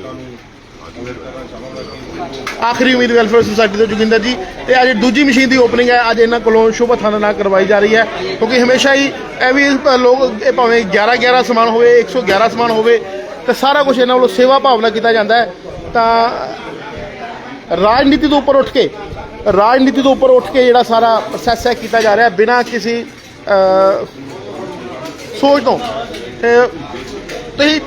ਆਖਰੀ ਉਮੀਦ ਵੈਲਫੇਅਰ ਸੁਸਾਇਟੀ ਤੋਂ ਜੋਗਿੰਦਰ ਜੀ ਤੇ ਅੱਜ ਦੂਜੀ ਮਸ਼ੀਨ ਦੀ ਓਪਨਿੰਗ ਹੈ ਅੱਜ ਇਹਨਾਂ ਕੋਲੋਂ ਸ਼ੁਭ ਥਾਨ ਨਾਲ ਕਰਵਾਈ ਜਾ ਰਹੀ ਹੈ ਕਿਉਂਕਿ ਹਮੇਸ਼ਾ ਹੀ ਇਹ ਵੀ ਪ- ਲੋਕ ਇਹ ਭਾਵੇਂ 11 11 ਸਮਾਨ ਹੋਵੇ 111 ਸਮਾਨ ਹੋਵੇ ਤੇ ਸਾਰਾ ਕੁਝ ਇਹਨਾਂ ਵੱਲੋਂ ਸੇਵਾ ਭਾਵਨਾ ਕੀਤਾ ਜਾਂਦਾ ਹੈ। ਤਾਂ ਰਾਜਨੀਤੀ ਤੋਂ ਉੱਪਰ ਉੱਠ ਕੇ ਰਾਜਨੀਤੀ ਤੋਂ ਉੱਪਰ ਉੱਠ ਕੇ ਜਿਹੜਾ ਸਾਰਾ ਪ੍ਰੋਸੈਸ ਹੈ ਕੀਤਾ ਜਾ ਰਿਹਾ ਬਿਨਾਂ ਕਿਸੇ ਸੋਚ ਤੋਂ। ਤੇ ਤੁਸੀਂ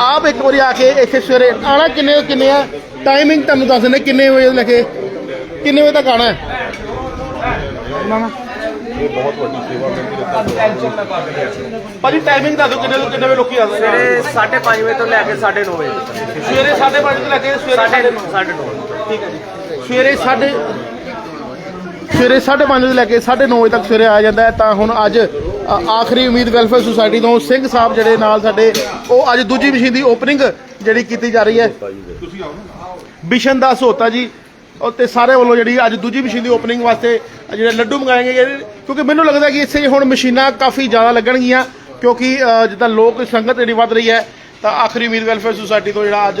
ਆਪ ਇੱਕ ਵਾਰੀ ਆ ਕੇ ਇੱਥੇ ਸਵੇਰੇ ਆਣਾ ਕਿੰਨੇ ਕਿੰਨੇ ਆ? ਟਾਈਮਿੰਗ ਤੁਹਾਨੂੰ ਦੱਸ ਦਿੰਦੇ ਕਿੰਨੇ ਵਜੇ ਲੈ ਕੇ ਕਿੰਨੇ ਵਜੇ ਤੱਕ ਆਣਾ ਹੈ? ਇਹ ਬਹੁਤ ਵੱਡੀ ਸੇਵਾ ਭਾਜੀ ਟਾਈਮਿੰਗ ਦੱਸ ਕਿੰਨੇ ਤੋਂ ਕਿੰਨੇ ਵਜੇ ਲੋਕੀ ਆਉਂਦੇ ਨੇ? ਸਵੇਰੇ 5:30 ਵਜੇ ਤੋਂ ਲੈ ਕੇ 9:30 ਵਜੇ ਤੱਕ। ਸਵੇਰੇ 5:30 ਤੋਂ ਲੈ ਕੇ ਸਵੇਰੇ 9:30 9:30 ਠੀਕ ਹੈ ਜੀ। ਸਵੇਰੇ 9:30 ਸਵੇਰੇ 5:30 ਤੋਂ ਲੈ ਕੇ 9:30 ਵਜੇ ਤੱਕ ਸਵੇਰੇ ਆ ਜਾਂਦਾ ਹੈ ਤਾਂ ਹੁਣ ਅੱਜ ਆਖਰੀ ਉਮੀਦ ਵੈਲਫੇਅਰ ਸੁਸਾਇਟੀ ਤੋਂ ਸਿੰਘ ਸਾਹਿਬ ਜਿਹੜੇ ਨਾਲ ਸਾਡੇ, ਉਹ ਅੱਜ ਦੂਜੀ ਮਸ਼ੀਨ ਦੀ ਓਪਨਿੰਗ ਜਿਹੜੀ ਕੀਤੀ ਜਾ ਰਹੀ ਹੈ ਬਿਸ਼ਨ ਦਾਸ ਹੋਤਾ ਜੀ, ਉਹ ਤੇ ਸਾਰੇ ਵੱਲੋਂ ਜਿਹੜੀ ਅੱਜ ਦੂਜੀ ਮਸ਼ੀਨ ਦੀ ਓਪਨਿੰਗ ਵਾਸਤੇ ਜਿਹੜੇ ਲੱਡੂ ਮੰਗਾਏ ਗਏ ਨੇ। ਕਿਉਂਕਿ ਮੈਨੂੰ ਲੱਗਦਾ ਕਿ ਇੱਥੇ ਹੁਣ ਮਸ਼ੀਨਾਂ ਕਾਫੀ ਜ਼ਿਆਦਾ ਲੱਗਣਗੀਆਂ, ਕਿਉਂਕਿ ਜਿੱਦਾਂ ਲੋਕ ਸੰਗਤ ਜਿਹੜੀ ਵੱਧ ਰਹੀ ਹੈ, ਤਾਂ ਆਖਰੀ ਉਮੀਦ ਵੈਲਫੇਅਰ ਸੁਸਾਇਟੀ ਤੋਂ ਜਿਹੜਾ ਅੱਜ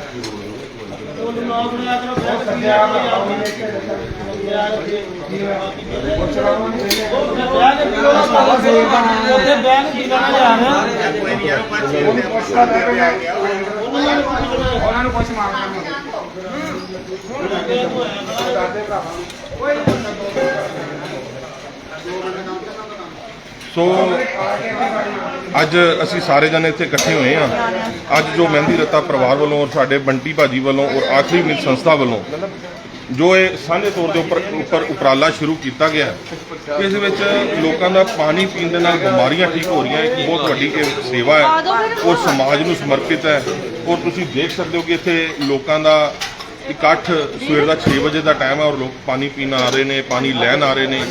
ਉੱਥੇ ਬੈਂਕ ਦੀ ਨਾ ਯਾਰ ਉਹਨਾਂ ਨੂੰ ਕੁਝ ਮਾਰਨਾ ਨਹੀਂ ਓਏ ਸੋ ਅੱਜ ਅਸੀਂ ਸਾਰੇ ਜਣੇ ਇੱਥੇ ਇਕੱਠੇ ਹੋਏ ਆ ਅੱਜ ਜੋ ਮਹਿੰਦੀ ਰੱਤਾ ਪਰਿਵਾਰ ਵੱਲੋਂ ਔਰ ਸਾਡੇ ਬੰਟੀ ਭਾਜੀ ਵੱਲੋਂ ਔਰ ਆਖਰੀ ਉਮੀਦ ਸੰਸਥਾ ਵੱਲੋਂ ਜੋ ਇਹ ਸਾਂਝੇ ਤੌਰ ਦੇ ਉੱਪਰ ਉੱਪਰ ਉਪਰਾਲਾ ਸ਼ੁਰੂ ਕੀਤਾ ਗਿਆ ਹੈ, ਇਸ ਵਿੱਚ ਲੋਕਾਂ ਦਾ ਪਾਣੀ ਪੀਣ ਦੇ ਨਾਲ ਬਿਮਾਰੀਆਂ ਠੀਕ ਹੋ ਰਹੀਆਂ ਇੱਕ ਬਹੁਤ ਵੱਡੀ ਇਹ ਸੇਵਾ ਹੈ ਔਰ ਸਮਾਜ ਨੂੰ ਸਮਰਪਿਤ ਹੈ। ਔਰ ਤੁਸੀਂ ਦੇਖ ਸਕਦੇ ਹੋ ਕਿ ਇੱਥੇ ਲੋਕਾਂ ਦਾ ਇਕੱਠ ਸਵੇਰ ਦਾ 6 ਵਜੇ ਦਾ ਟਾਈਮ ਹੈ ਔਰ ਲੋਕ ਪਾਣੀ ਪੀਣ ਆ ਰਹੇ ਨੇ, ਪਾਣੀ ਲੈਣ ਆ ਰਹੇ ਨੇ।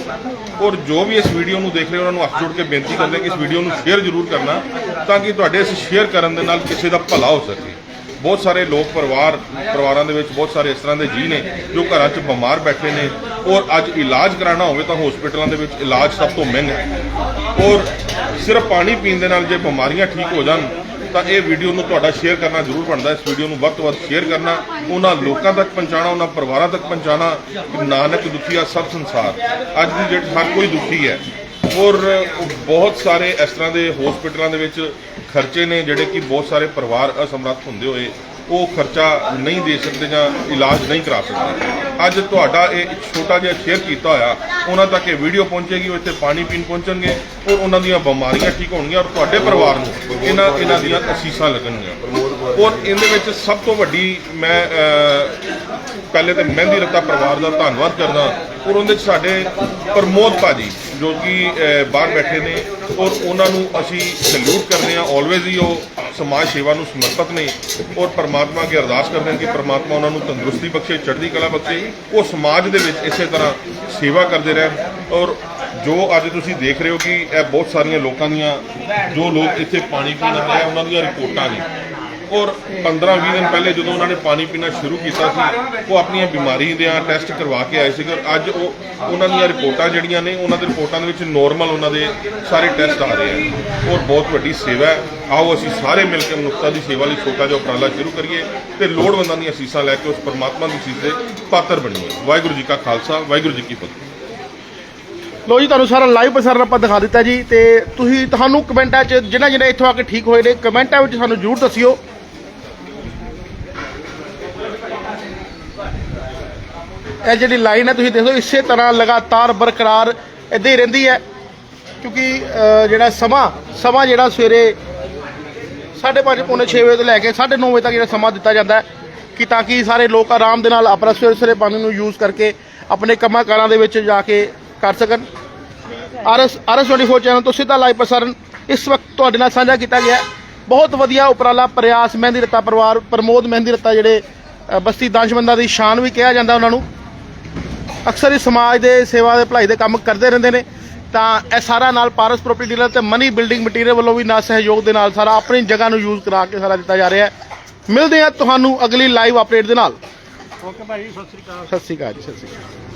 ਔਰ ਜੋ ਵੀ ਇਸ ਵੀਡੀਓ ਨੂੰ ਦੇਖ ਰਹੇ ਉਹਨਾਂ ਨੂੰ ਹੱਥ ਜੋੜ ਕੇ ਬੇਨਤੀ ਕਰਦੇ ਕਿ ਇਸ ਵੀਡੀਓ ਨੂੰ ਸ਼ੇਅਰ ਜ਼ਰੂਰ ਕਰਨਾ, ਤਾਂ ਕਿ ਤੁਹਾਡੇ ਇਸ ਸ਼ੇਅਰ ਕਰਨ ਦੇ ਨਾਲ ਕਿਸੇ ਦਾ ਭਲਾ ਹੋ ਸਕੇ। ਬਹੁਤ ਸਾਰੇ ਲੋਕ ਪਰਿਵਾਰ, ਪਰਿਵਾਰਾਂ ਦੇ ਵਿੱਚ ਬਹੁਤ ਸਾਰੇ ਇਸ ਤਰ੍ਹਾਂ ਦੇ ਜੀ ਨੇ ਜੋ ਘਰਾਂ 'ਚ ਬਿਮਾਰ ਬੈਠੇ ਨੇ। ਔਰ ਅੱਜ ਇਲਾਜ ਕਰਾਉਣਾ ਹੋਵੇ ਤਾਂ ਹਸਪੀਟਲਾਂ ਦੇ ਵਿੱਚ ਇਲਾਜ ਸਭ ਤੋਂ ਮਹਿੰਗਾ ਹੈ। ਔਰ ਸਿਰਫ ਪਾਣੀ ਪੀਣ ਦੇ ਨਾਲ ਜੇ ਬਿਮਾਰੀਆਂ ਠੀਕ ਹੋ ਜਾਣ ਤਾਂ ਇਹ ਵੀਡੀਓ ਨੂੰ ਤੁਹਾਡਾ ਸ਼ੇਅਰ ਕਰਨਾ ਜ਼ਰੂਰ ਬਣਦਾ ਇਸ ਵੀਡੀਓ ਨੂੰ ਵੱਧ ਤੋਂ ਵੱਧ ਸ਼ੇਅਰ ਕਰਨਾ, ਉਹਨਾਂ ਲੋਕਾਂ ਤੱਕ ਪਹੁੰਚਾਉਣਾ, ਉਹਨਾਂ ਪਰਿਵਾਰਾਂ ਤੱਕ ਪਹੁੰਚਾਉਣਾ ਕਿ ਨਾਨਕ ਦੁਖੀਆ ਸਭ ਸੰਸਾਰ। ਅੱਜ ਦੀ ਡੇਟ ਹਰ ਕੋਈ ਦੁਖੀ ਹੈ। ਔਰ ਬਹੁਤ ਸਾਰੇ ਇਸ ਤਰ੍ਹਾਂ ਦੇ ਹਸਪੀਟਲਾਂ ਦੇ ਵਿੱਚ ਖਰਚੇ ਨੇ, ਜਿਹੜੇ ਕਿ ਬਹੁਤ ਸਾਰੇ ਪਰਿਵਾਰ ਅਸਮਰੱਥ ਹੁੰਦੇ ਹੋਏ ਉਹ ਖਰਚਾ ਨਹੀਂ ਦੇ ਸਕਦੇ ਜਾਂ ਇਲਾਜ ਨਹੀਂ ਕਰਾ ਸਕਦੇ। ਅੱਜ ਤੁਹਾਡਾ ਇਹ ਇੱਕ ਛੋਟਾ ਜਿਹਾ ਸ਼ੇਅਰ ਕੀਤਾ ਹੋਇਆ, ਉਹਨਾਂ ਤੱਕ ਇਹ ਵੀਡੀਓ ਪਹੁੰਚੇਗੀ, ਉਹ ਇੱਥੇ ਪਾਣੀ ਪੀਣ ਪਹੁੰਚਣਗੇ ਔਰ ਉਹਨਾਂ ਦੀਆਂ ਬਿਮਾਰੀਆਂ ਠੀਕ ਹੋਣਗੀਆਂ ਔਰ ਤੁਹਾਡੇ ਪਰਿਵਾਰ ਨੂੰ ਇਹਨਾਂ ਇਹਨਾਂ ਦੀਆਂ ਅਸੀਸਾਂ ਲੱਗਣਗੀਆਂ। ਔਰ ਇਹਦੇ ਵਿੱਚ ਸਭ ਤੋਂ ਵੱਡੀ ਮੈਂ ਪਹਿਲੇ ਤੇ ਮਹਿੰਦੀ ਰੱਤਾ ਪਰਿਵਾਰ ਦਾ ਧੰਨਵਾਦ ਕਰਦਾ। ਔਰ ਉਹਦੇ 'ਚ ਸਾਡੇ ਪ੍ਰਮੋਦ ਭਾਜੀ, ਜੋ ਕਿ ਬਾਹਰ ਬੈਠੇ ਨੇ, ਔਰ ਉਹਨਾਂ ਨੂੰ ਅਸੀਂ ਸੈਲੂਟ ਕਰਦੇ ਹਾਂ ਆਲਵੇਜ਼ ਹੀ ਉਹ ਸਮਾਜ ਸੇਵਾ ਨੂੰ ਸਮਰਪਿਤ ਨੇ। ਔਰ ਪਰਮਾਤਮਾ ਅੱਗੇ ਅਰਦਾਸ ਕਰਦੇ ਹਾਂ ਕਿ ਪਰਮਾਤਮਾ ਉਹਨਾਂ ਨੂੰ ਤੰਦਰੁਸਤੀ ਬਖਸ਼ੇ, ਚੜ੍ਹਦੀ ਕਲਾ ਬਖਸ਼ੇ, ਉਹ ਸਮਾਜ ਦੇ ਵਿੱਚ ਇਸੇ ਤਰ੍ਹਾਂ ਸੇਵਾ ਕਰਦੇ ਰਹਿਣ। ਔਰ ਜੋ ਅੱਜ ਤੁਸੀਂ ਦੇਖ ਰਹੇ ਹੋ ਕਿ ਇਹ ਬਹੁਤ ਸਾਰੀਆਂ ਲੋਕਾਂ ਦੀਆਂ, ਜੋ ਲੋਕ ਇੱਥੇ ਪਾਣੀ ਪੀਣ ਆ ਰਹੇ ਆ, ਉਹਨਾਂ ਦੀਆਂ ਰਿਪੋਰਟਾਂ ਨੇ। ਔਰ 15-20 ਦਿਨ ਪਹਿਲੇ ਜਦੋਂ ਉਹਨਾਂ ਨੇ ਪਾਣੀ ਪੀਣਾ ਸ਼ੁਰੂ ਕੀਤਾ ਸੀ, ਉਹ ਆਪਣੀਆਂ ਬਿਮਾਰੀ ਦੇ ਟੈਸਟ ਕਰਵਾ ਕੇ ਆਏ ਸੀਗੇ ਔਰ ਅੱਜ ਉਹ ਉਹਨਾਂ ਦੀਆਂ ਰਿਪੋਰਟਾਂ ਜਿਹੜੀਆਂ ਨੇ, ਉਹਨਾਂ ਦੇ ਰਿਪੋਰਟਾਂ ਦੇ ਵਿੱਚ ਨੋਰਮਲ ਉਹਨਾਂ ਦੇ ਸਾਰੇ ਟੈਸਟ ਆ ਰਹੇ ਆ। ਔਰ ਬਹੁਤ ਵੱਡੀ ਸੇਵਾ ਹੈ। ਆਓ ਅਸੀਂ ਸਾਰੇ ਮਿਲ ਕੇ ਮਨੁੱਖਤਾ ਦੀ ਸੇਵਾ ਲਈ ਛੋਟਾ ਜਿਹਾ ਉਪਰਾਲਾ ਸ਼ੁਰੂ ਕਰੀਏ ਤੇ ਲੋੜਵੰਦਾਂ ਦੀਆਂ ਅਸੀਸਾਂ ਲੈ ਕੇ ਉਸ ਪਰਮਾਤਮਾ ਦੀ ਅਸੀਸ ਦੇ ਪਾਤਰ ਬਣੀਏ। ਵਾਹਿਗੁਰੂ ਜੀ ਕਾ ਖਾਲਸਾ, ਵਾਹਿਗੁਰੂ ਜੀ ਕੀ ਫਤਿਹ। ਲੋ ਜੀ, ਤੁਹਾਨੂੰ ਸਾਰਾ ਲਾਈਵ ਪ੍ਰਸਾਰਣ ਆਪਾਂ ਦਿਖਾ ਦਿੱਤਾ ਜੀ ਤੇ ਤੁਸੀਂ, ਤੁਹਾਨੂੰ ਕਮੈਂਟਾਂ 'ਚ ਜਿਹਨਾਂ ਜਿਨ੍ਹਾਂ ਇੱਥੋਂ ਆ ਕੇ ਠੀਕ ਹੋਏ ਨੇ, ਕਮੈਂਟਾਂ ਵਿੱਚ ਸਾਨੂੰ ਜ਼ਰੂਰ ਦੱਸਿਓ। ਇਹ ਜਿਹੜੀ ਲਾਈਨ ਹੈ, ਤੁਸੀਂ ਦੇਖੋ ਇਸੇ ਤਰ੍ਹਾਂ ਲਗਾਤਾਰ ਬਰਕਰਾਰ ਇੱਦਾਂ ਹੀ ਰਹਿੰਦੀ ਹੈ। ਕਿਉਂਕਿ ਜਿਹੜਾ ਸਮਾਂ ਸਮਾਂ ਜਿਹੜਾ ਸਵੇਰੇ 5:30 ਪੌਣੇ 6 ਵਜੇ ਤੋਂ ਲੈ ਕੇ 9:30 ਵਜੇ ਤੱਕ ਜਿਹੜਾ ਸਮਾਂ ਦਿੱਤਾ ਜਾਂਦਾ ਹੈ, ਕਿ ਤਾਂ ਕਿ ਸਾਰੇ ਲੋਕ ਆਰਾਮ ਦੇ ਨਾਲ ਆਪਣਾ ਸਵੇਰੇ ਸਵੇਰੇ ਪਾਣੀ ਨੂੰ ਯੂਜ਼ ਕਰਕੇ ਆਪਣੇ ਕੰਮਾਂ ਕਾਰਾਂ ਦੇ ਵਿੱਚ ਜਾ ਕੇ ਕਰ ਸਕਣ। ਆਰਐਸ ਆਰਐਸ 24 ਚੈਨਲ ਤੋਂ ਸਿੱਧਾ ਲਾਈਵ ਪ੍ਰਸਾਰਣ ਇਸ ਵਕਤ ਤੁਹਾਡੇ ਨਾਲ ਸਾਂਝਾ ਕੀਤਾ ਗਿਆ ਬਹੁਤ ਵਧੀਆ ਉਪਰਾਲਾ ਪ੍ਰਯਾਸ ਮਹਿੰਦੀ ਰੱਤਾ ਪਰਿਵਾਰ, ਪ੍ਰਮੋਦ ਮਹਿੰਦੀ ਰੱਤਾ ਜਿਹੜੇ ਬਸਤੀ ਦਾਨਸ਼ਮੰਦਾਂ ਦੀ ਸ਼ਾਨ ਵੀ ਕਿਹਾ ਜਾਂਦਾ ਉਹਨਾਂ ਨੂੰ। ਅਕਸਰ ਇਸ ਸਮਾਜ ਦੇ ਸੇਵਾ ਦੇ ਭਲਾਈ ਦੇ ਕੰਮ ਕਰਦੇ ਰਹਿੰਦੇ ਨੇ ਤਾਂ ਇਹ ਸਾਰਾ ਨਾਲ ਪਾਰਸ ਪ੍ਰਾਪਰਟੀ ਡੀਲਰ ਤੇ ਮਨੀ ਬਿਲਡਿੰਗ ਮਟੀਰੀਅਲ ਵੱਲੋਂ ਵੀ ਨਾਲ ਸਹਿਯੋਗ ਦੇ ਨਾਲ ਸਾਰਾ ਆਪਣੀ ਜਗ੍ਹਾ ਨੂੰ ਯੂਜ਼ ਕਰਾ ਕੇ ਸਾਰਾ ਦਿੱਤਾ ਜਾ ਰਿਹਾ ਹੈ। ਮਿਲਦੇ ਹਾਂ ਤੁਹਾਨੂੰ ਅਗਲੀ ਲਾਈਵ ਅਪਡੇਟ ਦੇ ਨਾਲ। ਓਕੇ ਭਾਈ ਸਤਿ ਸ੍ਰੀ ਅਕਾਲ। ਸਤਿ ਸ਼੍ਰੀ ਅਕਾਲ ਜੀ ਸਤਿ ਸ਼੍ਰੀ ਅਕਾਲ।